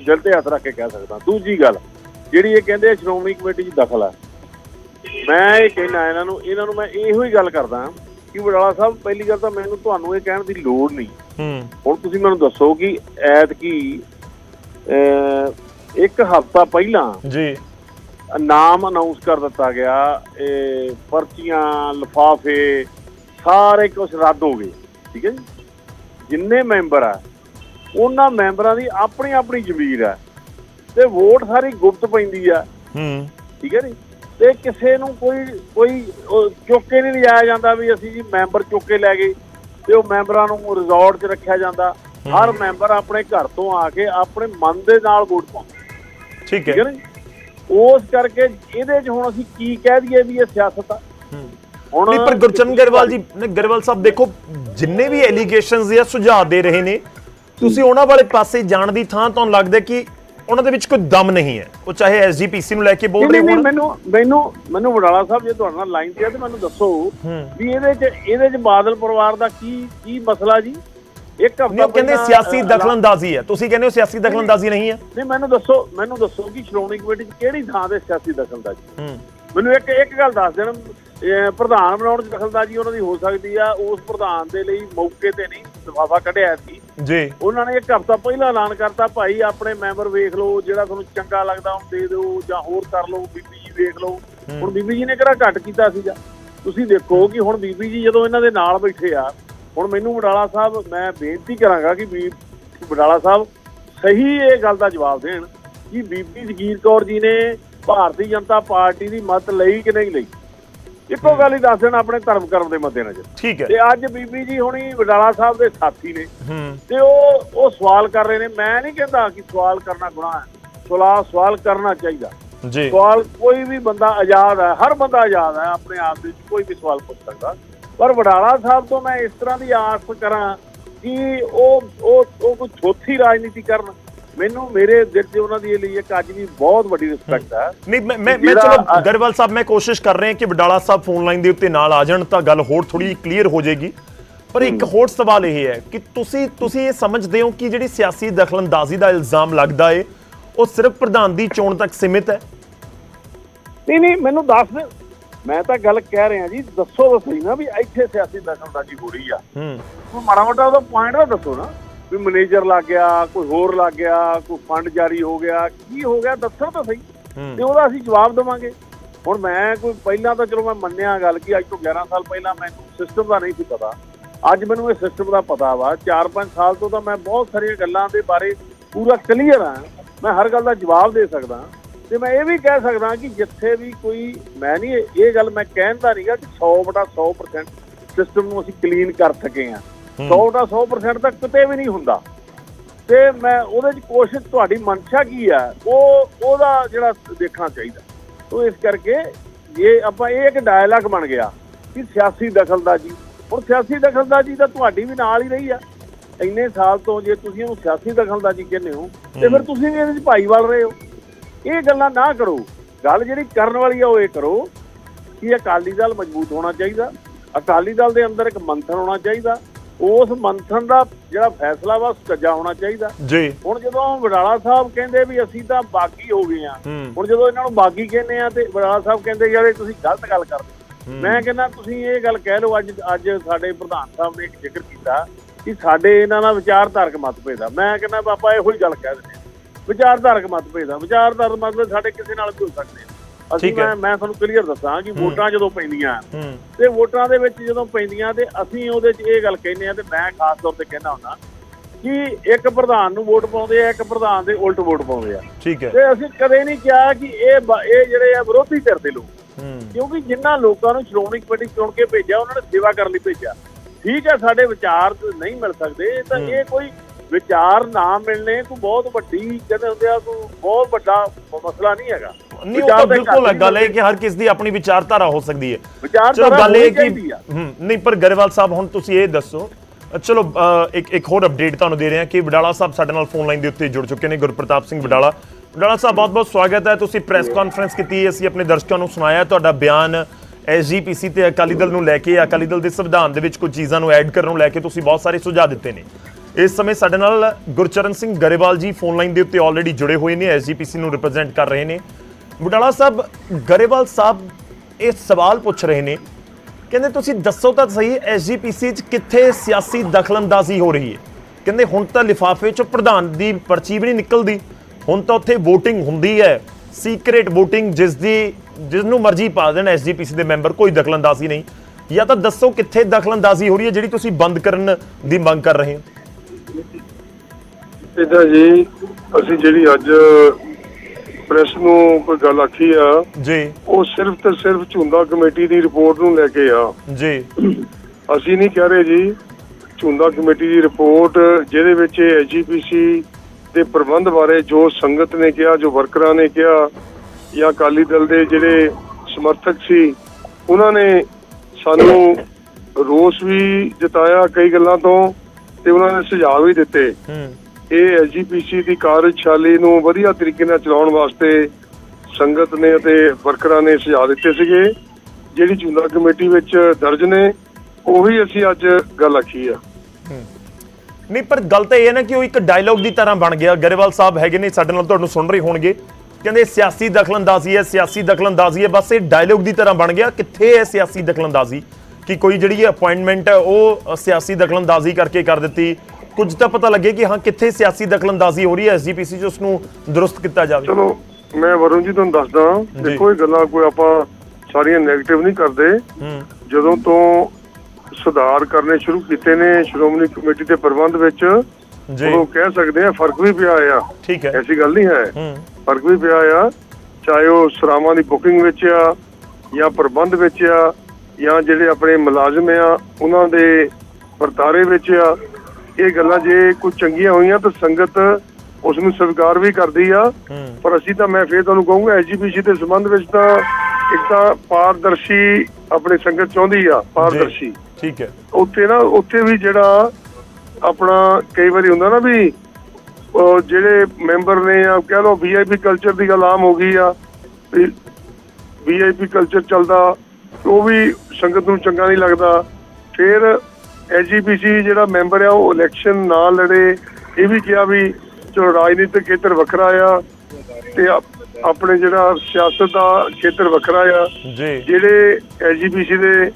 ਦਿਲ ਤੇ ਹੱਥ ਰੱਖ ਕੇ ਕਹਿ ਸਕਦਾ। ਦੂਜੀ ਗੱਲ ਜਿਹੜੀ ਇਹ ਕਹਿੰਦੇ ਆ ਸ਼੍ਰੋਮਣੀ ਕਮੇਟੀ 'ਚ ਦਖਲ ਹੈ। ਮੈਂ ਇਹ ਕਹਿਣਾ ਇਹਨਾਂ ਨੂੰ ਇਹਨਾਂ ਨੂੰ ਮੈਂ ਇਹੋ ਹੀ ਗੱਲ ਕਰਦਾ ਕਿ ਵਡਾਲਾ ਸਾਹਿਬ ਪਹਿਲੀ ਗੱਲ ਤਾਂ ਮੈਨੂੰ ਤੁਹਾਨੂੰ ਇਹ ਕਹਿਣ ਦੀ ਲੋੜ ਨਹੀਂ। ਹੂੰ। ਹੁਣ ਤੁਸੀਂ ਮੈਨੂੰ ਦੱਸੋ ਕਿ ਐਤਕੀ ਅਹ, ਇੱਕ ਹਫ਼ਤਾ ਪਹਿਲਾਂ ਜੀ। ਨਾਮ ਅਨਾਉਂਸ ਕਰ ਦਿੱਤਾ ਗਿਆ ਇਹ ਪਰਚੀਆਂ ਲਿਫਾਫੇ ਸਾਰੇ ਕੁਝ ਰੱਦ ਹੋ ਗਏ ਠੀਕ ਹੈ ਜੀ? ਜਿੰਨੇ ਮੈਂਬਰ ਆ ਉਹਨਾਂ ਮੈਂਬਰਾਂ ਦੀ ਆਪਣੀ ਆਪਣੀ ਜ਼ਮੀਰ ਆ ਤੇ ਵੋਟ ਸਾਰੀ ਗੁਪਤ ਪੈਂਦੀ ਆ ਹੂੰ। ਠੀਕ ਹੈ ਜੀ? ਤੇ ਕਿਸੇ ਨੂੰ ਕੋਈ ਕੋਈ ਚੁੱਕ ਕੇ ਨਹੀਂ ਲਿਜਾਇਆ ਜਾਂਦਾ ਵੀ ਅਸੀਂ ਜੀ ਮੈਂਬਰ ਚੁੱਕ ਕੇ ਲੈ ਗਏ ਤੇ ਉਹ ਮੈਂਬਰਾਂ ਨੂੰ ਰਿਜ਼ੋਰਟ 'ਚ ਰੱਖਿਆ ਜਾਂਦਾ। ਹਰ ਮੈਂਬਰ ਆਪਣੇ ਘਰ ਤੋਂ ਆ ਕੇ ਆਪਣੇ ਮਨ ਦੇ ਨਾਲ ਵੋਟ ਪਾਉਂਦਾ। ਠੀਕ ਠੀਕ ਹੈ ਹੈ ਨਾ ਜੀ? ਉਸ ਕਰਕੇ ਇਹਦੇ 'ਚ ਹੁਣ ਅਸੀਂ ਕੀ ਕਹਿ ਦਈਏ ਵੀ ਇਹ ਸਿਆਸਤ ਆ। ਹੁਣ ਨਹੀਂ ਪਰ ਗੁਰਚਰਨ ਗਰੇਵਾਲ ਜੀ ਨੇ ਗਰੇਵਾਲ ਸਾਹਿਬ ਦੇਖੋ ਜਿੰਨੇ ਵੀ ਐਲੀਗੇਸ਼ਨਸ ਜਾਂ ਸੁਝਾਅ ਦੇ ਰਹੇ ਨੇ ਤੁਸੀਂ ਉਹਨਾਂ ਵਾਲੇ ਪਾਸੇ ਜਾਣ ਦੀ ਥਾਂ ਤੁਹਾਨੂੰ ਲੱਗਦਾ ਕਿ ਉਹਨਾਂ ਦੇ ਵਿੱਚ ਕੋਈ ਦਮ ਨਹੀਂ ਹੈ ਉਹ ਚਾਹੇ ਐਸਜੀਪੀਸੀ ਨੂੰ ਲੈ ਕੇ ਬੋਲ ਰਹੇ ਹੋਣ ਮੈਨੂੰ ਮੈਨੂੰ ਮੈਨੂੰ ਵਡਾਲਾ ਸਾਹਿਬ ਜੇ ਤੁਹਾਡੇ ਨਾਲ ਲਾਈਨ ਤੇ ਆ ਤੇ ਮੈਨੂੰ ਦੱਸੋ। ਵੀ ਇਹਦੇ 'ਚ ਇਹਦੇ 'ਚ ਬਾਦਲ ਪਰਿਵਾਰ ਦਾ ਕੀ ਕੀ ਮਸਲਾ ਜੀ ਇੱਕ ਹਫ਼ਤਾ ਨਹੀਂ ਉਹ ਕਹਿੰਦੇ ਸਿਆਸੀ ਦਖਲਅੰਦਾਜ਼ੀ ਹੈ। ਤੁਸੀਂ ਕਹਿੰਦੇ ਹੋ ਸਿਆਸੀ ਦਖਲਅੰਦਾਜ਼ੀ ਨਹੀਂ ਹੈ? ਨਹੀਂ ਮੈਨੂੰ ਦੱਸੋ ਮੈਨੂੰ ਦੱਸੋ ਕਿ ਸ਼੍ਰੋਮਣੀ ਕਮੇਟੀ 'ਚ ਕਿਹੜੀ ਥਾਂ ਤੇ ਸਿਆਸੀ ਦਖਲਅੰਦਾਜ਼ੀ ਹੂੰ? ਮੈਨੂੰ ਇੱਕ ਇੱਕ ਗੱਲ ਦੱਸ ਦੇਣ ਪ੍ਰਧਾਨ ਬਣਾਉਣ 'ਚ ਦਖਲਅੰਦਾਜ਼ੀ ਉਹਨਾਂ ਦੀ ਹੋ ਸਕਦੀ ਆ ਉਸ ਪ੍ਰਧਾਨ ਦੇ ਲਈ ਮੌਕੇ ਤੇ ਨਹੀਂ ਲਿਫਾਫਾ ਕੱਢਿਆ ਸੀ। ਜੀ। ਉਹਨਾਂ ਨੇ ਇੱਕ ਹਫ਼ਤਾ ਪਹਿਲਾਂ ਐਲਾਨ ਕਰਤਾ ਭਾਈ ਆਪਣੇ ਮੈਂਬਰ ਵੇਖ ਲਓ ਜਿਹੜਾ ਤੁਹਾਨੂੰ ਚੰਗਾ ਲੱਗਦਾ ਉਹ ਦੇ ਦਿਓ ਜਾਂ ਹੋਰ ਕਰ ਲਓ ਬੀਬੀ ਜੀ ਵੇਖ ਲਓ। ਹੁਣ ਬੀਬੀ ਜੀ ਨੇ ਕਿਹੜਾ ਘੱਟ ਕੀਤਾ ਸੀਗਾ? ਤੁਸੀਂ ਦੇਖੋ ਕਿ ਹੁਣ ਬੀਬੀ ਜੀ ਜਦੋਂ ਇਹਨਾਂ ਦੇ ਨਾਲ ਬੈਠੇ ਆ ਹੁਣ ਮੈਨੂੰ ਵਡਾਲਾ ਸਾਹਿਬ ਮੈਂ ਬੇਨਤੀ ਕਰਾਂਗਾ ਕਿ ਵੀ ਵਡਾਲਾ ਸਾਹਿਬ ਸਹੀ ਇਹ ਗੱਲ ਦਾ ਜਵਾਬ ਦੇਣ ਕਿ ਬੀਬੀ ਜਗੀਰ ਕੌਰ ਜੀ ਨੇ ਭਾਰਤੀ ਜਨਤਾ ਪਾਰਟੀ ਦੀ ਮਤ ਲਈ ਕਿ ਨਹੀਂ ਲਈ। ਇੱਕੋ ਗੱਲ ਹੀ ਦੱਸ ਦੇਣ ਆਪਣੇ ਧਰਮ ਕਰਮ ਦੇ ਮੱਦੇਨਜ਼ਰ। ਠੀਕ ਹੈ। ਤੇ ਅੱਜ ਬੀਬੀ ਜੀ ਹੁਣੀ ਵਡਾਲਾ ਸਾਹਿਬ ਦੇ ਸਾਥੀ ਨੇ ਤੇ ਉਹ ਉਹ ਸਵਾਲ ਕਰ ਰਹੇ ਨੇ। ਮੈਂ ਨਹੀਂ ਕਹਿੰਦਾ ਕਿ ਸਵਾਲ ਕਰਨਾ ਗੁਨਾਹ ਹੈ। ਸਵਾਲ ਸਵਾਲ ਕਰਨਾ ਚਾਹੀਦਾ। ਜੀ। ਸਵਾਲ ਕੋਈ ਵੀ ਬੰਦਾ ਆਜ਼ਾਦ ਹੈ ਹਰ ਬੰਦਾ ਆਜ਼ਾਦ ਹੈ ਆਪਣੇ ਆਪ ਦੇ ਵਿੱਚ ਕੋਈ ਵੀ ਸਵਾਲ ਪੁੱਛ ਸਕਦਾ। ਪਰ ਵਡਾਲਾ ਸਾਹਿਬ ਤੋਂ ਮੈਂ ਇਸ ਤਰ੍ਹਾਂ ਦੀ ਆਸ ਕਰਾਂ ਕਿ ਉਹ ਉਹ ਉਹ ਕੋਈ ਛੋਥੀ ਰਾਜਨੀਤੀ ਕਰਨ। ਮੈਨੂੰ ਮੇਰੇ ਦਿਲ 'ਚ ਉਹਨਾਂ ਦੀ ਲਈ ਇੱਕ ਅੱਜ ਵੀ ਬਹੁਤ ਵੱਡੀ ਰਿਸਪੈਕਟ ਹੈ। ਨਹੀਂ ਮੈਂ ਮੈਂ ਚਲੋ ਗਰੇਵਾਲ ਸਾਹਿਬ ਮੈਂ ਕੋਸ਼ਿਸ਼ ਕਰ ਰਹੇ ਹਾਂ ਕਿ ਵਡਾਲਾ ਸਾਹਿਬ ਫੋਨ ਲਾਈਨ ਦੇ ਉੱਤੇ ਨਾਲ ਆ ਜਾਣ ਤਾਂ ਗੱਲ ਹੋਰ ਥੋੜੀ ਕਲੀਅਰ ਹੋ ਜਾਏਗੀ। ਪਰ ਇੱਕ ਹੋਰ ਸਵਾਲ ਇਹ ਹੈ ਕਿ ਤੁਸੀਂ ਤੁਸੀਂ ਇਹ ਸਮਝਦੇ ਹੋ ਕਿ ਜਿਹੜੀ ਸਿਆਸੀ ਦਖਲਅੰਦਾਜ਼ੀ ਦਾ ਇਲਜ਼ਾਮ ਲੱਗਦਾ ਹੈ ਉਹ ਸਿਰਫ ਪ੍ਰਧਾਨ ਦੀ ਚੋਣ ਤੱਕ ਸੀਮਿਤ ਹੈ? ਨਹੀਂ ਨਹੀਂ ਮੈਨੂੰ ਦੱਸ ਮੈਂ ਤਾਂ ਗੱਲ ਕਹਿ ਰਿਹਾ ਜੀ ਦੱਸੋ ਤਾਂ ਸਹੀ ਨਾ ਵੀ ਇੱਥੇ ਸਿਆਸੀ ਦਖਲਅੰਦਾਜ਼ੀ ਹੋ ਰਹੀ ਆ। ਹੂੰ। ਕੋਈ ਮਾੜਾ ਮੋਟਾ ਉਹਦਾ ਪੁਆਇੰਟ ਤਾਂ ਦੱਸੋ ਨਾ ਵੀ ਮੈਨੇਜਰ ਲੱਗ ਗਿਆ ਕੋਈ ਹੋਰ ਲੱਗ ਗਿਆ ਕੋਈ ਫੰਡ ਜਾਰੀ ਹੋ ਗਿਆ ਕੀ ਹੋ ਗਿਆ ਦੱਸੋ ਤਾਂ ਸਹੀ। ਤੇ ਉਹਦਾ ਅਸੀਂ ਜਵਾਬ ਦੇਵਾਂਗੇ। ਹੁਣ ਮੈਂ ਕੋਈ ਪਹਿਲਾਂ ਤਾਂ ਚਲੋ ਮੈਂ ਮੰਨਿਆ ਗੱਲ ਕਿ ਅੱਜ ਤੋਂ 11 ਸਾਲ ਪਹਿਲਾਂ ਮੈਨੂੰ ਸਿਸਟਮ ਦਾ ਨਹੀਂ ਸੀ ਪਤਾ। ਅੱਜ ਮੈਨੂੰ ਇਹ ਸਿਸਟਮ ਦਾ ਪਤਾ ਵਾ। 4-5 ਸਾਲ ਤੋਂ ਤਾਂ ਮੈਂ ਬਹੁਤ ਸਾਰੀਆਂ ਗੱਲਾਂ ਦੇ ਬਾਰੇ ਪੂਰਾ ਕਲੀਅਰ ਆ। ਮੈਂ ਹਰ ਗੱਲ ਦਾ ਜਵਾਬ ਦੇ ਸਕਦਾ। ਤੇ ਮੈਂ ਇਹ ਵੀ ਕਹਿ ਸਕਦਾ ਕਿ ਜਿੱਥੇ ਵੀ ਕੋਈ ਮੈਂ ਨਹੀਂ ਇਹ ਗੱਲ ਮੈਂ ਕਹਿੰਦਾ ਨਹੀਂਗਾ ਕਿ 100 ਬਟਾ 100% ਸਿਸਟਮ ਨੂੰ ਅਸੀਂ ਕਲੀਨ ਕਰ ਸਕੇ ਆ 100 ਦਾ 100% ਤਾਂ ਕਿਤੇ ਵੀ ਨਹੀਂ ਹੁੰਦਾ। ਤੇ ਮੈਂ ਉਹਦੇ ਚ ਕੋਸ਼ਿਸ਼ ਤੁਹਾਡੀ ਮਨਸ਼ਾ ਕੀ ਆ ਉਹ ਉਹਦਾ ਜਿਹੜਾ ਦੇਖਣਾ ਚਾਹੀਦਾ। ਤੋਂ ਇਸ ਕਰਕੇ ਇਹ ਆਪਾਂ ਇਹ ਇੱਕ ਡਾਇਲੌਗ ਬਣ ਗਿਆ ਕਿ ਸਿਆਸੀ ਦਖਲਅੰਦਾਜ਼ੀ ਹੁਣ ਸਿਆਸੀ ਦਖਲਅੰਦਾਜ਼ੀ ਤਾਂ ਤੁਹਾਡੀ ਵੀ ਨਾਲ ਹੀ ਰਹੀ ਆ। ਇੰਨੇ ਸਾਲ ਤੋਂ ਜੇ ਤੁਸੀਂ ਉਹਨੂੰ ਸਿਆਸੀ ਦਖਲਅੰਦਾਜ਼ੀ ਕਹਿੰਦੇ ਹੋ ਤੇ ਫਿਰ ਤੁਸੀਂ ਵੀ ਇਹਦੇ ਚ ਭਾਈਵਾਲ ਰਹੇ ਹੋ। ਇਹ ਗੱਲਾਂ ਨਾ ਕਰੋ। ਗੱਲ ਜਿਹੜੀ ਕਰਨ ਵਾਲੀ ਆ ਉਹ ਇਹ ਕਰੋ ਕਿ ਅਕਾਲੀ ਦਲ ਮਜ਼ਬੂਤ ਹੋਣਾ ਚਾਹੀਦਾ। ਅਕਾਲੀ ਦਲ ਦੇ ਅੰਦਰ ਇੱਕ ਮੰਥਨ ਹੋਣਾ ਚਾਹੀਦਾ। ਉਸ ਮੰਥਨ ਦਾ ਜਿਹੜਾ ਫੈਸਲਾ ਵਾ ਸੱਜਾ ਹੋਣਾ ਚਾਹੀਦਾ। ਜੀ। ਹੁਣ ਜਦੋਂ ਵਡਾਲਾ ਸਾਹਿਬ ਕਹਿੰਦੇ ਵੀ ਅਸੀਂ ਤਾਂ ਬਾਗੀ ਹੋ ਗਏ ਆ ਹੁਣ ਜਦੋਂ ਇਹਨਾਂ ਨੂੰ ਬਾਗੀ ਕਹਿੰਦੇ ਆ ਤੇ ਵਡਾਲਾ ਸਾਹਿਬ ਕਹਿੰਦੇ ਯਾਰ ਇਹ ਤੁਸੀਂ ਗਲਤ ਗੱਲ ਕਰਦੇ ਮੈਂ ਕਹਿੰਦਾ ਤੁਸੀਂ ਇਹ ਗੱਲ ਕਹਿ ਲਓ ਅੱਜ ਅੱਜ ਸਾਡੇ ਪ੍ਰਧਾਨ ਸਾਹਿਬ ਨੇ ਇੱਕ ਜ਼ਿਕਰ ਕੀਤਾ ਕਿ ਸਾਡੇ ਇਹਨਾਂ ਨਾਲ ਵਿਚਾਰਧਾਰਕ ਮਤਭੇਦ ਆ। ਮੈਂ ਕਹਿੰਦਾ ਪਾਪਾ ਇਹੋ ਹੀ ਗੱਲ ਕਹਿ ਦਿੰਦੇ ਵਿਚਾਰਧਾਰਕ ਮਤਭੇਦ ਆ ਵਿਚਾਰਧਾਰਕ ਮਤਭੇਦ ਸਾਡੇ ਕਿਸੇ ਨਾਲ ਵੀ ਹੋ ਸਕਦੇ ਆ। ਅਸੀਂ। ਮੈਂ ਮੈਂ ਤੁਹਾਨੂੰ ਕਲੀਅਰ ਦੱਸਾਂ ਕਿ ਵੋਟਾਂ ਜਦੋਂ ਪੈਂਦੀਆਂ ਤੇ ਵੋਟਾਂ ਦੇ ਵਿੱਚ ਜਦੋਂ ਪੈਂਦੀਆਂ ਤੇ ਅਸੀਂ ਉਹਦੇ 'ਚ ਇਹ ਗੱਲ ਕਹਿੰਦੇ ਆ ਤੇ ਮੈਂ ਖਾਸ ਤੌਰ ਤੇ ਕਹਿਣਾ ਹੁੰਦਾ ਕਿ ਇੱਕ ਪ੍ਰਧਾਨ ਨੂੰ ਵੋਟ ਪਾਉਂਦੇ ਆ ਇੱਕ ਪ੍ਰਧਾਨ ਦੇ ਉਲਟ ਵੋਟ ਪਾਉਂਦੇ ਆ। ਠੀਕ ਹੈ। ਤੇ ਅਸੀਂ ਕਦੇ ਨਹੀਂ ਕਿਹਾ ਕਿ ਇਹ ਇਹ ਜਿਹੜੇ ਆ ਵਿਰੋਧੀ ਧਿਰ ਦੇ ਲੋਕ। ਕਿਉਂਕਿ ਜਿਨ੍ਹਾਂ ਲੋਕਾਂ ਨੂੰ ਸ਼੍ਰੋਮਣੀ ਕਮੇਟੀ ਚੁਣ ਕੇ ਭੇਜਿਆ ਉਹਨਾਂ ਨੇ ਸੇਵਾ ਕਰਨ ਲਈ ਭੇਜਿਆ। ਠੀਕ ਹੈ ਸਾਡੇ ਵਿਚਾਰ ਨਹੀਂ ਮਿਲ ਸਕਦੇ ਤਾਂ ਇਹ ਕੋਈ ਵਿਚਾਰ ਨਾ ਮਿਲਣੇ ਕੋਈ ਬਹੁਤ ਵੱਡੀ ਕਹਿੰਦੇ ਹੁੰਦੇ ਆ ਕੋਈ ਬਹੁਤ ਵੱਡਾ ਮਸਲਾ ਨਹੀਂ ਹੈਗਾ। ਨਹੀਂ ਉਹ ਤਾਂ ਤਾਂ ਬਿਲਕੁਲ ਗੱਲ ਹੈ ਕਿ ਹਰ ਕਿਸ ਦੀ ਆਪਣੀ ਵਿਚਾਰਧਾਰਾ ਹੋ ਸਕਦੀ ਹੈ। ਵਿਚਾਰਧਾਰਾ ਚਲੋ ਗੱਲ ਇਹ ਕਿ ਨਹੀਂ ਪਰ ਗਰੇਵਾਲ ਸਾਹਿਬ ਹੁਣ ਤੁਸੀਂ ਇਹ ਦੱਸੋ। ਚਲੋ ਇੱਕ ਇੱਕ ਹੋਰ ਅਪਡੇਟ ਤੁਹਾਨੂੰ ਦੇ ਰਹੇ ਹਾਂ ਕਿ ਵਡਾਲਾ ਸਾਹਿਬ ਸਾਡੇ ਨਾਲ ਫੋਨ ਲਾਈਨ ਦੇ ਉੱਤੇ ਜੁੜ ਚੁੱਕੇ ਨੇ ਗੁਰਪ੍ਰਤਾਪ ਸਿੰਘ ਵਡਾਲਾ। ਵਡਾਲਾ ਸਾਹਿਬ ਬਹੁਤ-ਬਹੁਤ ਸਵਾਗਤ ਹੈ। ਤੁਸੀਂ ਪ੍ਰੈਸ ਕਾਨਫਰੰਸ ਕੀਤੀ ਅਸੀਂ ਆਪਣੇ ਦਰਸ਼ਕਾਂ ਨੂੰ ਸੁਣਾਇਆ ਤੁਹਾਡਾ ਬਿਆਨ ਐਸਜੀਪੀਸੀ ਤੇ ਅਕਾਲੀ ਦਲ ਨੂੰ ਲੈ ਕੇ ਅਕਾਲੀ ਦਲ ਦੇ ਸੰਵਿਧਾਨ ਦੇ ਵਿੱਚ ਕੁਝ ਚੀਜ਼ਾਂ ਨੂੰ ਐਡ ਕਰਨ ਨੂੰ ਲੈ ਕੇ ਤੁਸੀਂ ਬਹੁਤ ਸਾਰੇ ਸੁਝਾਅ ਦਿੱਤੇ ਨੇ। ਇਸ ਸਮੇਂ ਸਾਡੇ ਨਾਲ ਗੁਰਚਰਨ ਸਿੰਘ ਗਰੇਵਾਲ ਜੀ ਫੋਨ ਲਾਈਨ ਦੇ ਉੱਤੇ ਆਲਰੇਡੀ ਜੁੜੇ ਹੋਏ ਨੇ ਐਸਜੀਪੀਸੀ ਨੂੰ ਰਿਪਰੈਜ਼ੈਂਟ ਕਰ ਰਹੇ ਨੇ। ਵਡਾਲਾ ਸਾਹਿਬ, ਗਰੇਵਾਲ ਸਾਹਿਬ ਇਹ ਸਵਾਲ ਪੁੱਛ ਰਹੇ ਨੇ, ਕਹਿੰਦੇ ਤੁਸੀਂ ਦੱਸੋ ਤਾਂ ਸਹੀ ਐਸਜੀਪੀਸੀ 'ਚ ਕਿੱਥੇ ਸਿਆਸੀ ਦਖਲਅੰਦਾਜ਼ੀ ਹੋ ਰਹੀ ਹੈ? ਕਹਿੰਦੇ ਹੁਣ ਤਾਂ ਲਿਫਾਫੇ 'ਚ ਪ੍ਰਧਾਨ ਦੀ ਪਰਚੀ ਵੀ ਨਹੀਂ ਨਿਕਲਦੀ, ਹੁਣ ਤਾਂ ਉੱਥੇ VOTING ਹੁੰਦੀ ਹੈ ਸੀਕ੍ਰੀਟ VOTING ਜਿਸ ਦੀ ਜਿਸ ਨੂੰ ਮਰਜ਼ੀ ਪਾ ਦੇਣ ਐਸਜੀਪੀਸੀ ਦੇ ਮੈਂਬਰ ਕੋਈ ਦਖਲਅੰਦਾਜ਼ੀ ਨਹੀਂ। ਜਾਂ ਤਾਂ ਦੱਸੋ ਕਿੱਥੇ ਦਖਲਅੰਦਾਜ਼ੀ ਹੋ ਰਹੀ ਹੈ ਜਿਹੜੀ ਤੁਸੀਂ ਬੰਦ ਕਰਨ ਦੀ ਮੰਗ ਕਰ ਰਹੇ ਹੋ? ਇਹਦਾ ਜੀ ਅਸੀਂ ਜਿਹੜੀ ਅੱਜ ਪ੍ਰੈਸ ਨੂੰ ਕੋਈ ਗੱਲ ਆਖੀ ਆ ਜੀ। ਉਹ ਸਿਰਫ ਤੇ ਸਿਰਫ ਝੁੰਦਾ ਕਮੇਟੀ ਦੀ ਰਿਪੋਰਟ ਨੂੰ ਲੈ ਕੇ ਆ। ਜੀ। ਅਸੀਂ ਨਹੀਂ ਕਹਿ ਰਹੇ ਜੀ ਝੁੰਦਾ ਕਮੇਟੀ ਦੀ ਰਿਪੋਰਟ ਜਿਹਦੇ ਵਿੱਚ ਐਜੀਪੀਸੀ ਦੇ ਪ੍ਰਬੰਧ ਬਾਰੇ ਜੋ ਸੰਗਤ ਨੇ ਕਿਹਾ ਜੋ ਵਰਕਰਾਂ ਨੇ ਕਿਹਾ ਜਾਂ ਅਕਾਲੀ ਦਲ ਦੇ ਜਿਹੜੇ ਸਮਰਥਕ ਸੀ ਉਹਨਾਂ ਨੇ ਸਾਨੂੰ ਰੋਸ ਵੀ ਜਤਾਇਆ ਕਈ ਗੱਲਾਂ ਤੋਂ ਤੇ ਉਹਨਾਂ ਨੇ ਸੁਝਾਅ ਵੀ ਦਿੱਤੇ। ਹੂੰ। ਇਹ ਐਜੀਪੀਸੀ ਦੀ ਕਾਰਜਸ਼ਾਲੀ ਨੂੰ ਵਧੀਆ ਤਰੀਕੇ ਨਾਲ ਚਲਾਉਣ ਵਾਸਤੇ ਸੰਗਤ ਨੇ ਅਤੇ ਵਰਕਰਾਂ ਨੇ ਸੁਝਾਅ ਦਿੱਤੇ ਸੀਗੇ। ਜਿਹੜੀ ਝੁੰਦਾ ਕਮੇਟੀ ਵਿੱਚ ਦਰਜ ਨੇ ਉਹੀ ਅਸੀਂ ਅੱਜ ਗੱਲ ਆਖੀ ਆ। ਨਹੀਂ ਪਰ ਗੱਲ ਤਾਂ ਇਹ ਹੈ ਨਾ ਕਿ ਉਹ ਇੱਕ ਡਾਇਲੌਗ ਦੀ ਤਰ੍ਹਾਂ ਬਣ ਗਿਆ। ਗਰੇਵਾਲ ਸਾਹਿਬ ਹੈਗੇ ਨੇ ਸਾਡੇ ਨਾਲ ਤੁਹਾਨੂੰ ਸੁਣ ਰਹੇ ਹੋਣਗੇ। ਕਹਿੰਦੇ ਸਿਆਸੀ ਦਖਲਅੰਦਾਜ਼ੀ ਹੈ ਸਿਆਸੀ ਦਖਲਅੰਦਾਜ਼ੀ ਹੈ ਬਸ ਇਹ ਡਾਇਲੌਗ ਦੀ ਤਰ੍ਹਾਂ ਬਣ ਗਿਆ। ਕਿੱਥੇ ਹੈ ਸਿਆਸੀ ਦਖਲਅੰਦਾਜ਼ੀ? ਕਿ ਕੋਈ ਜਿਹੜੀ ਅਪਾਇੰਟਮੈਂਟ ਹੈ ਉਹ ਅ, ਸਿਆਸੀ ਦਖਲਅੰਦਾਜ਼ੀ ਕਰਕੇ ਕਰ ਦਿੱਤੀ। ਕੁਝ ਤਾਂ ਪਤਾ ਲੱਗੇ ਕਿ ਹਾਂ ਕਿੱਥੇ ਸਿਆਸੀ ਦਖਲਅੰਦਾਜ਼ੀ ਹੋ ਰਹੀ ਹੈ ਐਸਜੀਪੀਸੀ 'ਚ ਉਸ ਨੂੰ ਦਰੁਸਤ ਕੀਤਾ ਜਾਵੇ। ਚਲੋ ਮੈਂ ਵਰੁਣ ਜੀ ਤੁਹਾਨੂੰ ਦੱਸਦਾ ਦੇਖੋ ਇਹ ਗੱਲਾਂ ਕੋਈ ਆਪਾਂ ਸਾਰੀਆਂ 네ਗੇਟਿਵ ਨਹੀਂ ਕਰਦੇ। ਜਦੋਂ ਤੋਂ ਸੁਧਾਰ ਕਰਨੇ ਸ਼ੁਰੂ ਕੀਤੇ ਨੇ ਸ਼੍ਰੋਮਣੀ ਕਮੇਟੀ ਦੇ ਪ੍ਰਬੰਧ ਵਿੱਚ ਜੀ। ਉਹ ਕਹਿ ਸਕਦੇ ਆ ਫ਼ਰਕ ਵੀ ਪਿਆ ਆ। ਠੀਕ ਹੈ। ਐਸੀ ਗੱਲ ਨਹੀਂ ਹੂੰ। ਫ਼ਰਕ ਵੀ ਪਿਆ ਆ ਚਾਹੇ ਉਹ ਸਰਾਵਾਂ ਦੀ ਬੁਕਿੰਗ ਵਿੱਚ ਆ ਜਾਂ ਪ੍ਰਬੰਧ ਵਿੱਚ ਆ ਜਾਂ ਜਿਹੜੇ ਆਪਣੇ ਮੁਲਾਜ਼ਮ ਆ ਉਹਨਾਂ ਦੇ ਵਰਤਾਰੇ ਵਿੱਚ ਆ। ਇਹ ਗੱਲਾਂ ਜੇ ਕੋਈ ਚੰਗੀਆਂ ਹੋਈਆਂ ਤਾਂ ਸੰਗਤ ਉਸ ਨੂੰ ਸਵੀਕਾਰ ਵੀ ਕਰਦੀ ਆ। ਪਰ ਅਸੀਂ ਤਾਂ ਮੈਂ ਫੇਰ ਤੁਹਾਨੂੰ ਕਹੂੰਗਾ ਐਜੀਪੀਸੀ ਦੇ ਸੰਬੰਧ ਵਿੱਚ ਤਾਂ ਇੱਕ ਤਾਂ ਪਾਰਦਰਸ਼ੀ ਆਪਣੀ ਸੰਗਤ ਚਾਹੁੰਦੀ ਆ ਪਾਰਦਰਸ਼ੀ। ਠੀਕ ਹੈ। ਉੱਥੇ ਨਾ ਉੱਥੇ ਵੀ ਜਿਹੜਾ ਆਪਣਾ ਕਈ ਵਾਰੀ ਹੁੰਦਾ ਨਾ ਵੀ ਜਿਹੜੇ ਮੈਂਬਰ ਨੇ ਆ ਕਹਿ ਲਓ ਵੀਆਈਪੀ ਕਲਚਰ ਦੀ ਗੱਲ ਆਮ ਹੋ ਗਈ ਆ ਵੀਆਈਪੀ ਕਲਚਰ ਚੱਲਦਾ ਉਹ ਵੀ ਸੰਗਤ ਨੂੰ ਚੰਗਾ ਨਹੀਂ ਲੱਗਦਾ। ਫਿਰ ਐਜੀਪੀਸੀ ਜਿਹੜਾ ਮੈਂਬਰ ਆ ਉਹ ਇਲੈਕਸ਼ਨ ਨਾ ਲੜੇ। ਇਹ ਵੀ ਕਿਹਾ ਵੀ ਚਲੋ ਰਾਜਨੀਤਿਕ ਖੇਤਰ ਵੱਖਰਾ ਆ ਤੇ ਆਪ- ਆਪਣੇ ਜਿਹੜਾ ਸਿਆਸਤ ਦਾ ਖੇਤਰ ਵੱਖਰਾ ਆ। ਜੀ। ਜਿਹੜੇ ਐਜੀਪੀਸੀ ਦੇ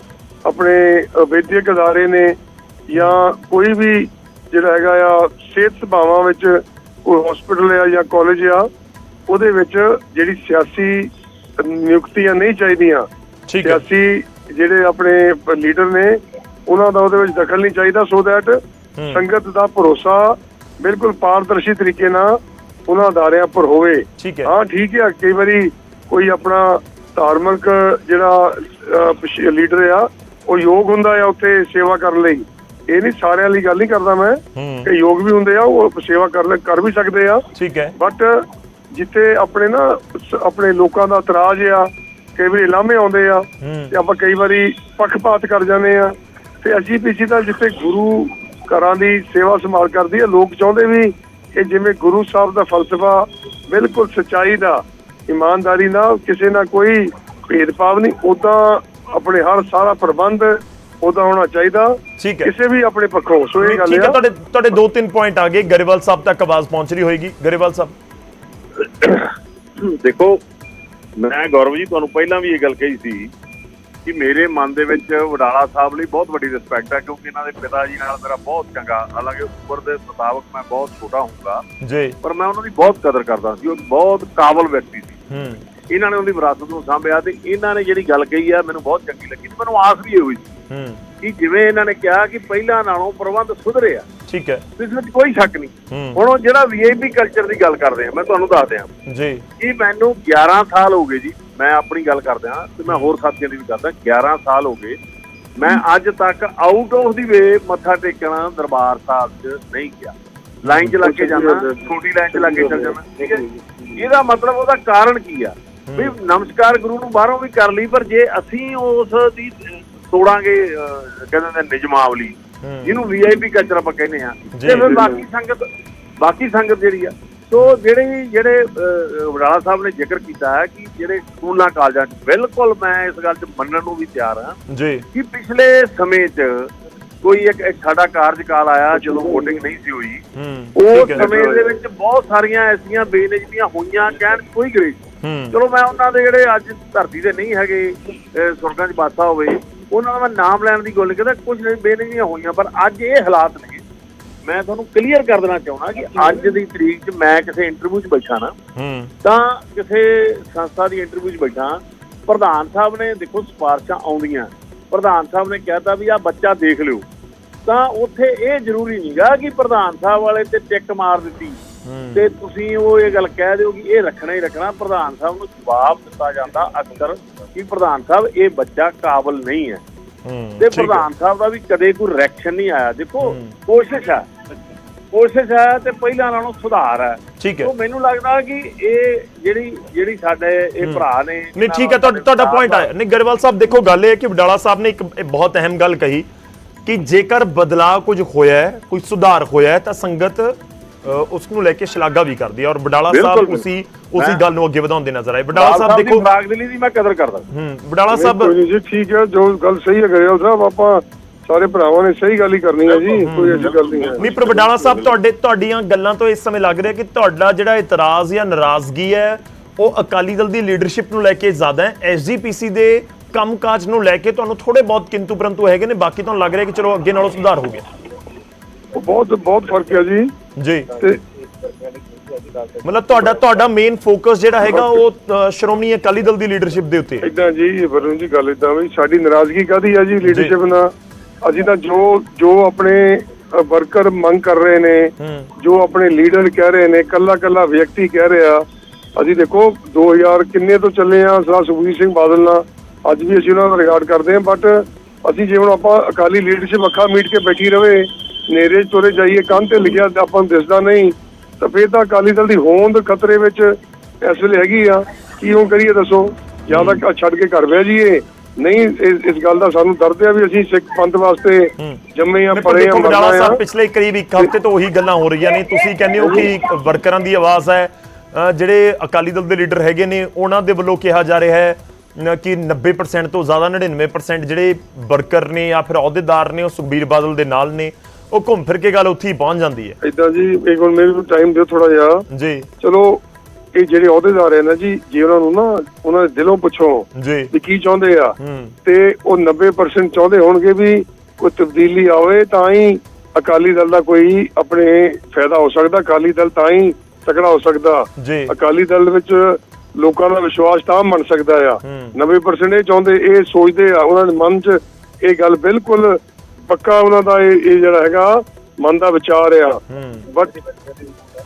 ਆਪਣੇ ਵਿਦਿਅਕ ਅਦਾਰੇ ਨੇ ਜਾਂ ਕੋਈ ਵੀ ਜਿਹੜਾ ਹੈਗਾ ਆ ਸਿਹਤ ਸਭਾਵਾਂ ਵਿੱਚ ਕੋਈ ਹਸਪੀਟਲ ਆ ਜਾਂ ਕਾਲਜ ਆ ਉਹਦੇ ਵਿੱਚ ਜਿਹੜੀ ਸਿਆਸੀ ਨਿਯੁਕਤੀਆਂ ਨਹੀਂ ਚਾਹੀਦੀਆਂ। ਸਿਆਸੀ ਜਿਹੜੇ ਆਪਣੇ ਲੀਡਰ ਨੇ ਉਹਨਾਂ ਦਾ ਉਹਦੇ ਵਿੱਚ ਦਖਲ ਨਹੀਂ ਚਾਹੀਦਾ ਸੋ ਦੈਟ ਸੰਗਤ ਦਾ ਭਰੋਸਾ ਬਿਲਕੁਲ ਪਾਰਦਰਸ਼ੀ ਤਰੀਕੇ ਨਾਲ ਉਹਨਾਂ ਅਦਾਰਿਆਂ ਪਰ ਹੋਵੇ। ਹੈ। ਠੀਕ ਹੈ ਕਈ ਵਾਰੀ ਕੋਈ ਆਪਣਾ ਧਾਰਮਿਕ ਜਿਹੜਾ ਲੀਡਰ ਆ ਉਹ ਯੋਗ ਹੁੰਦਾ ਆ ਉੱਥੇ ਸੇਵਾ ਕਰਨ ਲਈ। ਇਹ ਨਹੀਂ ਸਾਰਿਆਂ ਲਈ ਗੱਲ ਨਹੀਂ ਕਰਦਾ ਮੈਂ ਕਿ ਯੋਗ ਵੀ ਹੁੰਦੇ ਆ ਉਹ ਸੇਵਾ ਕਰ ਕਰ ਵੀ ਸਕਦੇ ਆ। ਠੀਕ ਹੈ। ਬਟ ਜਿੱਥੇ ਆਪਣੇ ਨਾ ਆਪਣੇ ਲੋਕਾਂ ਦਾ ਇਤਰਾਜ਼ ਆ ਕਈ ਵਾਰੀ ਲਾਮੇ ਆਉਂਦੇ ਆ ਤੇ ਆਪਾਂ ਕਈ ਵਾਰੀ ਪੱਖਪਾਤ ਕਰ ਜਾਂਦੇ ਆ। ਤੇ ਐਜੀਪੀਸੀ ਦਾ ਜਿੱਥੇ ਗੁਰੂ ਘਰਾਂ ਦੀ ਸੇਵਾ ਸੰਭਾਲ ਕਰਦੀ ਹੈ ਲੋਕ ਚਾਹੁੰਦੇ ਵੀ ਕਿ ਜਿਵੇਂ ਗੁਰੂ ਸਾਹਿਬ ਦਾ ਫਲਸਫਾ ਬਿਲਕੁਲ ਸਚਾਈ ਦਾ ਇਮਾਨਦਾਰੀ ਨਾਲ ਕਿਸੇ ਨਾਲ ਕੋਈ ਭੇਦਭਾਵ ਨਹੀਂ ਉਦਾਂ ਆਪਣੇ ਹਰ ਸਾਰਾ ਪ੍ਰਬੰਧ ਉਦਾਂ ਹੋਣਾ ਚਾਹੀਦਾ ਠੀਕ ਹੈ। ਕਿਸੇ ਵੀ ਆਪਣੇ ਪੱਖੋਂ। ਸੋ ਇਹ ਗੱਲ ਠੀਕ ਹੈ ਆ ਤੁਹਾਡੇ ਤੁਹਾਡੇ ਦੋ ਤਿੰਨ ਪੁਆਇੰਟ ਆ ਗਏ ਗਰੇਵਾਲ ਸਾਹਿਬ ਤੱਕ ਆਵਾਜ਼ ਪਹੁੰਚ ਰਹੀ ਹੋਏਗੀ। ਗਰੇਵਾਲ ਸਾਹਿਬ। ਦੇਖੋ ਮੈਂ ਗੌਰਵ ਜੀ ਤੁਹਾਨੂੰ ਪਹਿਲਾਂ ਵੀ ਇਹ ਗੱਲ ਕਹੀ ਸੀ ਕਿ ਮੇਰੇ ਮਨ ਦੇ ਵਿੱਚ ਵਡਾਲਾ ਸਾਹਿਬ ਲਈ ਬਹੁਤ ਵੱਡੀ ਰਿਸਪੈਕਟ ਹੈ ਕਿਉਂਕਿ ਇਹਨਾਂ ਦੇ ਪਿਤਾ ਜੀ ਨਾਲ ਮੇਰਾ ਬਹੁਤ ਚੰਗਾ ਹਾਲਾਂਕਿ ਉਮਰ ਦੇ ਮੁਤਾਬਕ ਮੈਂ ਬਹੁਤ ਛੋਟਾ ਹੋਊਗਾ ਜੀ। ਪਰ ਮੈਂ ਉਹਨਾਂ ਦੀ ਬਹੁਤ ਕਦਰ ਕਰਦਾ ਸੀ ਉਹ ਬਹੁਤ ਕਾਬਲ ਵਿਅਕਤੀ ਸੀ। ਹੂੰ। ਇਹਨਾਂ ਨੇ ਉਹਦੀ ਵਿਰਾਸਤ ਨੂੰ ਸਾਂਭਿਆ ਤੇ ਇਹਨਾਂ ਨੇ ਜਿਹੜੀ ਗੱਲ ਕਹੀ ਆ ਮੈਨੂੰ ਬਹੁਤ ਚੰਗੀ ਲੱਗੀ ਤੇ ਮੈਨੂੰ ਆਸ ਵੀ ਹੋਈ ਸੀ ਹੂੰ। ਕਿ ਜਿਵੇਂ ਇਹਨਾਂ ਨੇ ਕਿਹਾ ਕਿ ਪਹਿਲਾਂ ਨਾਲੋਂ ਪ੍ਰਬੰਧ ਸੁਧਰੇ ਆ ਠੀਕ ਹੈ। ਇਸ ਵਿੱਚ ਕੋਈ ਸ਼ੱਕ ਨਹੀਂ। ਹੁਣ ਉਹ ਜਿਹੜਾ ਵੀਆਈਪੀ ਕਲਚਰ ਦੀ ਗੱਲ ਕਰਦੇ ਆ ਮੈਂ ਤੁਹਾਨੂੰ ਦੱਸ ਦਿਆਂ। ਜੀ। ਕਿ ਮੈਨੂੰ 11 ਸਾਲ ਹੋ ਗਏ ਜੀ ਮੈਂ ਆਪਣੀ ਗੱਲ ਕਰਦਾ ਤੇ ਮੈਂ ਹੋਰ ਸਾਥੀਆਂ ਦੀ ਵੀ ਕਰਦਾ 11 ਸਾਲ ਹੋ ਗਏ। ਮੈਂ ਅੱਜ ਤੱਕ ਆਊਟ ਆਫ ਦੀ ਵੇ ਮੱਥਾ ਟੇਕਣਾ ਦਰਬਾਰ ਸਾਹਿਬ 'ਚ ਨਹੀਂ ਗਿਆ। ਲਾਈਨ 'ਚ ਲੱਗ ਕੇ ਜਾਣਾ ਛੋਟੀ ਲਾਈਨ 'ਚ ਲੱਗ ਕੇ ਚੱਲ ਜਾਣਾ ਠੀਕ ਹੈ? ਇਹਦਾ ਮਤਲਬ ਉਹਦਾ ਕਾਰਨ ਕੀ ਆ? ਵੀ ਨਮਸਕਾਰ ਗੁਰੂ ਨੂੰ ਬਾਹਰੋਂ ਵੀ ਕਰ ਲਈ ਪਰ ਜੇ ਅਸੀਂ ਉਸ ਦੀ ਤੋੜਾਂਗੇ ਕਹਿੰਦੇ ਨੇ ਨਿਜਮਾਵਲੀ ਜਿਹਨੂੰ ਵੀਆਈਪੀ ਕਲਚਰ ਆਪਾਂ ਕਹਿੰਦੇ ਆ। ਤੇ ਫਿਰ ਬਾਕੀ ਸੰਗਤ ਬਾਕੀ ਸੰਗਤ ਜਿਹੜੀ ਆ ਸੋ ਜਿਹੜੇ ਜਿਹੜੇ ਵਡਾਲਾ ਸਾਹਿਬ ਨੇ ਜ਼ਿਕਰ ਕੀਤਾ ਹੈ ਕਿ ਜਿਹੜੇ ਸਕੂਲਾਂ ਕਾਲਜਾਂ ਬਿਲਕੁਲ ਮੈਂ ਇਸ ਗੱਲ 'ਚ ਮੰਨਣ ਨੂੰ ਵੀ ਤਿਆਰ ਹਾਂ ਜੀ। ਕਿ ਪਿਛਲੇ ਸਮੇਂ 'ਚ ਕੋਈ ਇੱਕ ਸਾਡਾ ਕਾਰਜਕਾਲ ਆਇਆ ਜਦੋਂ VOTING ਨਹੀਂ ਸੀ ਹੋਈ। ਹੂੰ ਉਸ ਠੀਕ ਹੈ ਸਮੇਂ ਦੇ ਵਿੱਚ ਬਹੁਤ ਸਾਰੀਆਂ ਐਸੀਆਂ ਬੇਨਿਜਮੀਆਂ ਹੋਈਆਂ ਕਹਿਣ ਕੋਈ ਗਰੇਜ ਨਹੀਂ। ਚਲੋ ਮੈਂ ਉਹਨਾਂ ਦੇ ਜਿਹੜੇ ਅੱਜ ਧਰਤੀ ਤੇ ਨਹੀਂ ਹੈਗੇ ਸੁਰਗਾਂ 'ਚ ਬਾਸਾ ਹੋਵੇ ਉਹਨਾਂ ਦਾ ਮੈਂ ਨਾਮ ਲੈਣ ਦੀ ਗੱਲ ਕਰਦਾ ਕੁਝ ਨਹੀਂ ਬੇਨਿਆਂ ਹੋਈਆਂ ਪਰ ਅੱਜ ਇਹ ਹਾਲਾਤ ਨੇ ਮੈਂ ਤੁਹਾਨੂੰ ਕਲੀਅਰ ਕਰ ਦੇਣਾ ਚਾਹੁੰਦਾ ਕਿ ਅੱਜ ਦੀ ਤਰੀਕ 'ਚ ਮੈਂ ਕਿਸੇ ਇੰਟਰਵਿਊ 'ਚ ਬੈਠਾ ਨਾ ਤਾਂ ਕਿਸੇ ਸੰਸਥਾ ਦੀ ਇੰਟਰਵਿਊ 'ਚ ਬੈਠਾ ਪ੍ਰਧਾਨ ਸਾਹਿਬ ਨੇ ਦੇਖੋ ਸਿਫਾਰਸ਼ਾਂ ਆਉਂਦੀਆਂ। ਪ੍ਰਧਾਨ ਸਾਹਿਬ ਨੇ ਕਹਿਤਾ ਵੀ ਆ ਬੱਚਾ ਦੇਖ ਲਿਓ। ਤਾਂ ਉੱਥੇ ਇਹ ਜ਼ਰੂਰੀ ਨਹੀਂਗਾ ਕਿ ਪ੍ਰਧਾਨ ਸਾਹਿਬ ਵਾਲੇ ਤੇ ਟਿਕ ਮਾਰ ਦਿੱਤੀ। ਤੇ ਤੁਸੀਂ ਉਹ ਇਹ ਗੱਲ ਕਹਿ ਦਿਓ ਕਿ ਇਹ ਰੱਖਣਾ ਹੀ ਰੱਖਣਾ ਪ੍ਰਧਾਨ ਸਾਹਿਬ ਨੂੰ ਜਵਾਬ ਦਿੱਤਾ ਜਾਂਦਾ ਅਕਸਰ ਕਿ ਪ੍ਰਧਾਨ ਸਾਹਿਬ ਇਹ ਬੱਚਾ ਕਾਬਲ ਨਹੀਂ ਹੈ। ਤੇ। ਪ੍ਰਧਾਨ ਸਾਹਿਬ ਦਾ ਵੀ ਕਦੇ ਕੋਈ ਰਿਐਕਸ਼ਨ ਨਹੀਂ ਆਇਆ। ਦੇਖੋ। ਕੋਸ਼ਿਸ਼ ਹੈ। ਕੋਸ਼ਿਸ਼ ਹੈ ਤੇ ਪਹਿਲਾਂ ਨਾਲੋਂ ਸੁਧਾਰ ਹੈ। ਠੀਕ ਹੈ। ਉਹ ਮੈਨੂੰ ਲੱਗਦਾ ਕਿ ਇਹ ਜਿਹੜੀ ਜਿਹੜੀ ਸਾਡੇ ਇਹ ਭਰਾ ਨੇ ਨਹੀਂ ਠੀਕ ਹੈ ਤੁਹਾਡਾ ਪੁਆਇੰਟ ਆਇਆ। ਨਹੀਂ ਗਰੇਵਾਲ ਸਾਹਿਬ ਦੇਖੋ ਗੱਲ ਇਹ ਹੈ ਕਿ ਵਡਾਲਾ ਸਾਹਿਬ ਨੇ ਇੱਕ ਬਹੁਤ ਅਹਿਮ ਗੱਲ ਕਹੀ ਕਿ ਜੇਕਰ ਬਦਲਾਅ ਕੁਝ ਹੋਇਆ ਹੈ ਕੋਈ ਸੁਧਾਰ ਹੋਇਆ ਹੈ ਤਾਂ ਸੰਗਤ ਉਸ ਨੂੰ ਲੈ ਕੇ ਸ਼ਲਾਘਾ ਵੀ ਕਰਦੀ ਹੈ। ਔਰ ਵਡਾਲਾ ਸਾਹਿਬ ਉਸੀ ਉਸੀ ਗੱਲ ਨੂੰ ਅੱਗੇ ਵਧਾਉਂਦੇ ਨਜ਼ਰ ਆਏ। ਲਾਲ ਸਾਹਿਬ ਦੇਖੋ ਦੀ ਬਰਾਗਦਲੀ ਦੀ ਮੈਂ ਕਦਰ ਕਰਦਾ। ਹੂੰ ਵਡਾਲਾ ਸਾਹਿਬ ਜੀ ਠੀਕ ਹੈ ਜੋ ਗੱਲ ਸਹੀ ਹੈ ਗਰੇਵਾਲ ਸਾਹਿਬ ਆਪਾਂ ਸਾਰੇ ਭਰਾਵਾਂ ਨੇ ਸਹੀ ਗੱਲ ਹੀ ਕਰਨੀ ਹੈ ਜੀ ਕੋਈ ਐਸੀ ਗੱਲ ਨਹੀਂ ਹੈ। ਨਹੀਂ ਪਰ ਵਡਾਲਾ ਸਾਹਿਬ ਤੁਹਾਡੇ ਤੁਹਾਡੀਆਂ ਗੱਲਾਂ ਤੋਂ ਇਸ ਸਮੇਂ ਲੱਗ ਰਿਹਾ ਕਿ ਤੁਹਾਡਾ ਜਿਹੜਾ ਇਤਰਾਜ਼ ਜਾਂ ਨਾਰਾਜ਼ਗੀ ਹੈ ਉਹ ਅਕਾਲੀ ਦਲ ਦੀ ਲੀਡਰਸ਼ਿਪ ਨੂੰ ਲੈ ਕੇ ਜ਼ਿਆਦਾ ਹੈ। ਐਸਜੀਪੀਸੀ ਦੇ ਕੰਮਕਾਜ ਨੂੰ ਲੈ ਕੇ ਤੁਹਾਨੂੰ ਥੋੜੇ ਬਹੁਤ ਕਿੰਤੂ ਪਰੰਤੂ ਹੈਗੇ ਨੇ ਬਾਕੀ ਤੁਹਾਨੂੰ ਲੱਗ ਰਿਹਾ ਕਿ ਚਲੋ ਅੱਗੇ ਨਾਲੋਂ ਸੁਧਾਰ ਹੋ ਗਿਆ। ਉਹ ਬਹੁਤ ਬਹੁਤ ਫ਼ਰਕ ਹੈ ਜੀ। ਜੀ। ਤੇ ਮਤਲਬ ਤੁਹਾਡਾ ਤੁਹਾਡਾ ਮੇਨ ਫੋਕਸ ਜਿਹੜਾ ਹੈਗਾ ਉਹ ਸ਼੍ਰੋਮਣੀ ਅਕਾਲੀ ਦਲ ਦੀ ਲੀਡਰਸ਼ਿਪ ਦੇ ਉੱਤੇ ਹੈ। ਇਦਾਂ ਜੀ ਵਰੁਣ ਜੀ ਗੱਲ ਇਦਾਂ ਵੀ ਸਾਡੀ ਨਾਰਾਜ਼ਗੀ ਕਾਦੀ ਹੈ ਜੀ ਲੀਡਰਸ਼ਿਪ ਨਾਲ? ਅਸੀਂ ਤਾਂ ਜੋ ਜੋ ਆਪਣੇ ਵਰਕਰ ਮੰਗ ਕਰ ਰਹੇ ਨੇ ਜੋ ਆਪਣੇ ਲੀਡਰ ਕਹਿ ਰਹੇ ਨੇ ਕੱਲਾ ਕੱਲਾ ਵਿਅਕਤੀ ਕਹਿ ਰਿਹਾ ਅਸੀਂ ਦੇਖੋ 2000 ਕਿੰਨੇ ਤੋਂ ਚੱਲੇ ਆ ਸਰਦਾਰ ਸੁਖਬੀਰ ਸਿੰਘ ਬਾਦਲ ਨਾਲ। ਅੱਜ ਵੀ ਅਸੀਂ ਉਹਨਾਂ ਦਾ ਰਿਗਾਰਡ ਕਰਦੇ ਹਾਂ ਬਟ ਅਸੀਂ ਜੇ ਹੁਣ ਆਪਾਂ ਅਕਾਲੀ ਲੀਡਰਸ਼ਿਪ ਅੱਖਾਂ ਮੀਟ ਕੇ ਬੈਠੀ ਰਵੇ ਨੇਰੇ ਤੁਰੇ ਜਾਈਏ ਕੰਨ ਤੇ ਲਿਖਿਆ ਤਾਂ ਆਪਾਂ ਨੂੰ ਦਿਸਦਾ ਨਹੀਂ ਤਾਂ ਫੇਰ ਤਾਂ ਅਕਾਲੀ ਦਲ ਦੀ ਹੋਂਦ ਖਤਰੇ ਵਿੱਚ ਇਸ ਵੇਲੇ ਹੈਗੀ ਆ। ਕੀ ਉਹ ਕਰੀਏ ਦੱਸੋ? ਜਾਂ ਤਾਂ ਛੱਡ ਕੇ ਘਰ ਬਹਿ ਜਾਈਏ। ਨਹੀਂ ਇਸ ਇਸ ਗੱਲ ਦਾ ਸਾਨੂੰ ਦਰਦ ਹੈ ਵੀ ਅਸੀਂ ਸਿੱਖ ਪੰਥ ਵਾਸਤੇ ਜੰਮੇ ਆ ਪਰ ਪੜੇ ਆ ਮਰਨਾ ਆ ਪਿਛਲੇ ਕਰੀਬ ਇੱਕ ਹਫ਼ਤੇ ਤੋਂ ਉਹੀ ਗੱਲਾਂ ਹੋ ਰਹੀਆਂ ਨੇ। ਤੁਸੀਂ ਕਹਿੰਦੇ ਹੋ ਕਿ ਵਰਕਰਾਂ ਦੀ ਆਵਾਜ਼ ਹੈ ਜਿਹੜੇ ਅਕਾਲੀ ਦਲ ਦੇ ਲੀਡਰ ਹੈਗੇ ਨੇ ਉਹਨਾਂ ਦੇ ਵੱਲੋਂ ਕਿਹਾ ਜਾ ਰਿਹਾ ਹੈ ਕਿ 90% ਤੋਂ ਜ਼ਿਆਦਾ 99% ਜਿਹੜੇ ਵਰਕਰ ਨੇ ਜਾਂ ਫਿਰ ਅਹੁਦੇਦਾਰ ਨੇ ਉਹ ਸੁਖਬੀਰ ਬਾਦਲ ਦੇ ਨਾਲ ਨੇ ਉਹ ਘੁੰਮ ਫਿਰ ਕੇ ਗੱਲ ਉੱਥੇ ਹੀ ਪਹੁੰਚ ਜਾਂਦੀ ਹੈ। ਇਦਾਂ ਜੀ ਇੱਕ ਹੁਣ ਮੈਨੂੰ ਟਾਈਮ ਦਿਓ ਥੋੜਾ ਜਿਹਾ। ਜੀ। ਚਲੋ ਇਹ ਜਿਹੜੇ ਅਹੁਦੇਦਾਰ ਹੈ ਨਾ ਜੀ ਜੇ ਉਹਨਾਂ ਨੂੰ ਨਾ ਉਹਨਾਂ ਦੇ ਦਿਲੋਂ ਪੁੱਛੋ ਜੀ। ਵੀ ਕੀ ਚਾਹੁੰਦੇ ਆ ਤੇ ਉਹ 90% ਚਾਹੁੰਦੇ ਹੋਣਗੇ ਵੀ ਕੋਈ ਤਬਦੀਲੀ ਆਵੇ ਤਾਂ ਹੀ ਅਕਾਲੀ ਦਲ ਦਾ ਕੋਈ ਆਪਣੇ ਫਾਇਦਾ ਹੋ ਸਕਦਾ ਅਕਾਲੀ ਦਲ ਤਾਂ ਹੀ ਤਕੜਾ ਹੋ ਸਕਦਾ। ਅਕਾਲੀ ਦਲ ਵਿੱਚ ਲੋਕਾਂ ਦਾ ਵਿਸ਼ਵਾਸ ਤਾਂ ਬਣ ਸਕਦਾ ਆ। ਹੂੰ। 90% ਇਹ ਚਾਹੁੰਦੇ ਇਹ ਸੋਚਦੇ ਆ ਉਹਨਾਂ ਦੇ ਮਨ 'ਚ ਇਹ ਗੱਲ ਬਿਲਕੁਲ ਪੱਕਾ ਉਹਨਾਂ ਦਾ ਇਹ ਜਿਹੜਾ ਹੈਗਾ ਮਨ ਦਾ ਵਿਚਾਰ ਆ। ਬਟ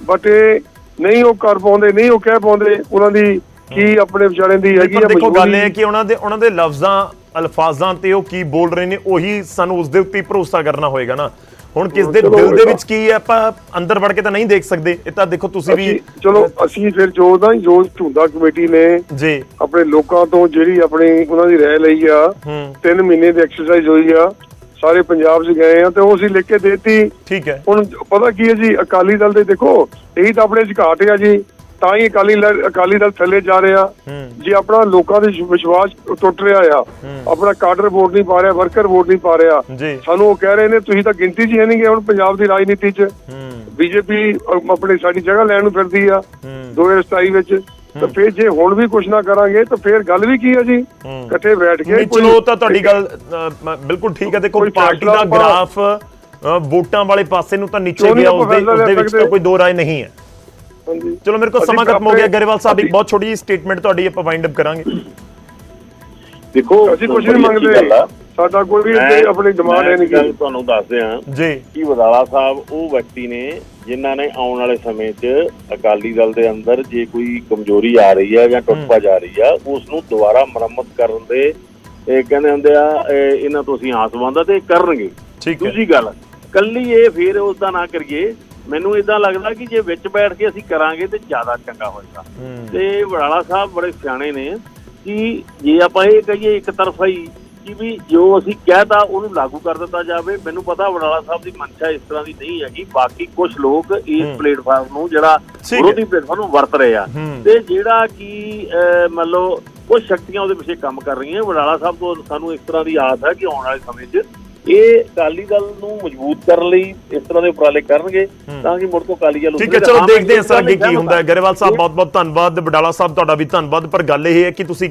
ਬਟ ਇਹ ਨਹੀਂ ਉਹ ਕਰ ਪਾਉਂਦੇ ਨਹੀਂ ਉਹ ਕਹਿ ਪਾਉਂਦੇ ਉਹਨਾਂ ਦੀ ਕੀ ਆਪਣੇ ਵਿਚਾਰਿਆਂ ਦੀ ਹੈਗੀ ਆ ਦੇਖੋ ਗੱਲ ਇਹ ਹੈ ਕਿ ਉਹਨਾਂ ਦੇ ਉਹਨਾਂ ਦੇ ਲਫ਼ਜ਼ਾਂ ਅਲਫਾਜ਼ਾਂ ਤੇ ਉਹ ਕੀ ਬੋਲ ਰਹੇ ਨੇ ਉਹੀ ਸਾਨੂੰ ਉਸ ਦੇ ਉੱਤੇ ਭਰੋਸਾ ਕਰਨਾ ਹੋਏਗਾ ਨਾ। ਹੁਣ ਕਿਸ ਦੇ ਦਿਲ ਦੇ ਵਿੱਚ ਕੀ ਹੈ ਆਪਾਂ ਅੰਦਰ ਵੜ ਕੇ ਤਾਂ ਨਹੀਂ ਦੇਖ ਸਕਦੇ। ਇਹ ਤਾਂ ਦੇਖੋ ਤੁਸੀਂ ਵੀ ਚਲੋ ਅਸੀਂ ਫਿਰ ਜੋ ਜੋ ਝੁੰਦਾ ਕਮੇਟੀ ਨੇ ਜੀ। ਆਪਣੇ ਲੋਕਾਂ ਤੋਂ ਜਿਹੜੀ ਆਪਣੀ ਉਹਨਾਂ ਦੀ ਰਾਏ ਲਈ ਆ ਹੂੰ। 3 ਮਹੀਨੇ ਦੀ ਐਕਸਰਸਾਈਜ਼ ਹੋਈ ਆ ਸਾਰੇ ਪੰਜਾਬ 'ਚ ਗਏ ਆ ਤੇ ਉਹ ਅਸੀਂ ਲਿਖ ਕੇ ਦੇਤੀ। ਠੀਕ ਹੈ। ਹੁਣ ਪਤਾ ਕੀ ਹੈ ਜੀ ਅਕਾਲੀ ਦਲ ਦੇ ਦੇਖੋ ਇਹੀ ਤਾਂ ਆਪਣੇ 'ਚ ਘਾਟ ਆ ਜੀ। ਤਾਂ ਹੀ ਅਕਾਲੀ ਅਕਾਲੀ ਦਲ ਥੱਲੇ ਜਾ ਰਿਹਾ। ਹੂੰ। ਜੇ ਆਪਣਾ ਲੋਕਾਂ ਦੇ ਵਿਸ਼ਵਾਸ ਟੁੱਟ ਰਿਹਾ ਆ ਆਪਣਾ ਕਾਡਰ ਵੋਟ ਨਹੀਂ ਪਾ ਰਿਹਾ ਵਰਕਰ ਵੋਟ ਨਹੀਂ ਪਾ ਰਿਹਾ। ਸਾਨੂੰ ਉਹ ਕਹਿ ਰਹੇ ਨੇ ਤੁਸੀਂ ਤਾਂ ਗਿਣਤੀ 'ਚ ਹੀ ਨਹੀਂਗੇ ਹੁਣ ਪੰਜਾਬ ਦੀ ਰਾਜਨੀਤੀ 'ਚ। ਹੂੰ। ਬੀਜੇਪੀ ਆਪਣੀ ਸਾਡੀ ਜਗ੍ਹਾ ਲੈਣ ਨੂੰ ਫਿਰਦੀ ਆ। ਹੂੰ। 2027 ਵਿੱਚ ਤਾਂ ਫਿਰ ਜੇ ਹੁਣ ਵੀ ਕੁਝ ਨਾ ਕਰਾਂਗੇ ਤਾਂ ਫਿਰ ਗੱਲ ਵੀ ਕੀ ਆ ਜੀ? ਹੂੰ। ਇਕੱਠੇ ਬੈਠ ਕੇ ਨਹੀਂ ਚਲੋ ਤਾਂ ਤੁਹਾਡੀ ਗੱਲ ਬਿਲਕੁਲ ਠੀਕ ਹੈ। ਦੇਖੋ ਕੋਈ ਪਾਰਟੀ ਦਾ ਗ੍ਰਾਫ ਵੋਟਾਂ ਵਾਲੇ ਪਾਸੇ ਨੂੰ ਤਾਂ ਨੀਚੇ ਗਿਆ ਲੈ ਉਸਦੇ ਵਿੱਚ ਤਾਂ? ਕੋਈ ਦੋ ਰਾਏ ਨਹੀਂ ਹੈ। ਹਾਂਜੀ। ਚਲੋ ਮੇਰੇ ਕੋਲ ਸਮਾਂ ਖਤਮ ਹੋ ਗਿਆ। ਗਰੇਵਾਲ ਸਾਹਿਬ ਇੱਕ ਬਹੁਤ ਛੋਟੀ ਜਿਹੀ ਸਟੇਟਮੈਂਟ ਤੁਹਾਡੀ ਆਪਾਂ ਵਾਈਂਡ ਅਪ ਕਰਾਂਗੇ। ਦੇਖੋ ਅਸੀਂ ਕੁਝ ਨਹੀਂ ਮੰਗਦੇ। ਸਾਡਾ ਕੋਈ ਵੀ ਆਪਣੀ ਡਿਮਾਂਡ ਹੈ ਨਹੀਂ ਗੱਲ ਤੁਹਾਨੂੰ ਦੱਸਦੇ ਹਾਂ ਜੀ। ਕਿ ਵਦਾਲਾ ਸਾਹਿਬ ਉਹ ਵਿਅਕਤੀ ਨੇ ਜਿਨ੍ਹਾਂ ਨੇ ਆਉਣ ਵਾਲੇ ਸਮੇਂ 'ਚ ਅਕਾਲੀ ਦਲ ਦੇ ਅੰਦਰ ਜੇ ਕੋਈ ਕਮਜ਼ੋਰੀ ਆ ਰਹੀ ਹੈ ਜਾਂ ਟੁੱਟ ਭੱਜ ਆ ਰਹੀ ਆ ਉਸ ਨੂੰ ਦੁਬਾਰਾ ਮੁਰੰਮਤ ਕਰਨ ਦੇ ਇਹ ਕਹਿੰਦੇ ਹੁੰਦੇ ਆ ਇਹ ਇਹਨਾਂ ਤੋਂ ਅਸੀਂ ਆਸ ਬੰਦਾ ਤੇ ਇਹ ਕਰਨਗੇ। ਦੂਜੀ ਗੱਲ ਕੱਲੀ ਇਹ ਫੇਰ ਉਸ ਦਾ ਨਾ ਕਰੀਏ ਮੈਨੂੰ ਇਦਾਂ ਲੱਗਦਾ ਕਿ ਜੇ ਵਿੱਚ ਬੈਠ ਕੇ ਅਸੀਂ ਕਰਾਂਗੇ ਤੇ ਜ਼ਿਆਦਾ ਚੰਗਾ ਹੋਏਗਾ। ਤੇ ਵਡਾਲਾ ਸਾਹਿਬ ਬੜੇ ਸਿਆਣੇ ਨੇ ਕਿ ਜੇ ਆਪਾਂ ਇਹ ਕਹੀਏ ਇੱਕ ਤਰਫਾ ਹੀ ਕਿ ਵੀ ਜੋ ਅਸੀਂ ਕਹਿਤਾ ਉਹਨੂੰ ਲਾਗੂ ਕਰ ਦਿੱਤਾ ਜਾਵੇ ਮੈਨੂੰ ਪਤਾ ਵਡਾਲਾ ਸਾਹਿਬ ਦੀ ਮਨਸ਼ਾ ਇਸ ਤਰ੍ਹਾਂ ਦੀ ਨਹੀਂ ਹੈਗੀ ਬਾਕੀ ਕੁਝ ਲੋਕ ਇਸ। ਪਲੇਟਫਾਰਮ ਨੂੰ ਜਿਹੜਾ। ਵਿਰੋਧੀ ਪਲੇਟਫਾਰਮ ਨੂੰ ਵਰਤ ਰਹੇ ਆ। ਤੇ ਜਿਹੜਾ ਕਿ ਮੰਨ ਲਓ ਕੁਝ ਸ਼ਕਤੀਆਂ ਉਹਦੇ ਪਿੱਛੇ ਕੰਮ ਕਰ ਰਹੀਆਂ ਵਡਾਲਾ ਸਾਹਿਬ ਤੋਂ ਸਾਨੂੰ ਇਸ ਤਰ੍ਹਾਂ ਦੀ ਆਸ ਹੈ ਕਿ ਆਉਣ ਵਾਲੇ ਸਮੇਂ 'ਚ ਇਹ ਅਕਾਲੀ ਦਲ ਨੂੰ ਮਜ਼ਬੂਤ ਕਰਨ ਲਈ ਇਸ ਤਰ੍ਹਾਂ ਦੇ ਉਪਰਾਲੇ ਕਰਨਗੇ ਤਾਂ ਕਿ ਮੁੜ ਤੋਂ ਅਕਾਲੀ ਦਲ ਠੀਕ ਹੈ। ਚਲੋ ਦੇਖਦੇ ਹਾਂ ਸਰ ਅੱਗੇ ਕੀ ਹੁੰਦਾ ਹੈ ਗਰੇਵਾਲ ਸਾਹਿਬ ਬਹੁਤ ਬਹੁਤ ਧੰਨਵਾਦ ਬਡਾਲਾ ਸਾਹਿਬ ਤੁਹਾਡਾ ਵੀ ਧੰਨਵਾਦ ਪਰ ਗੱਲ ਇਹ ਹੈ ਕਿ ਤੁਸੀਂ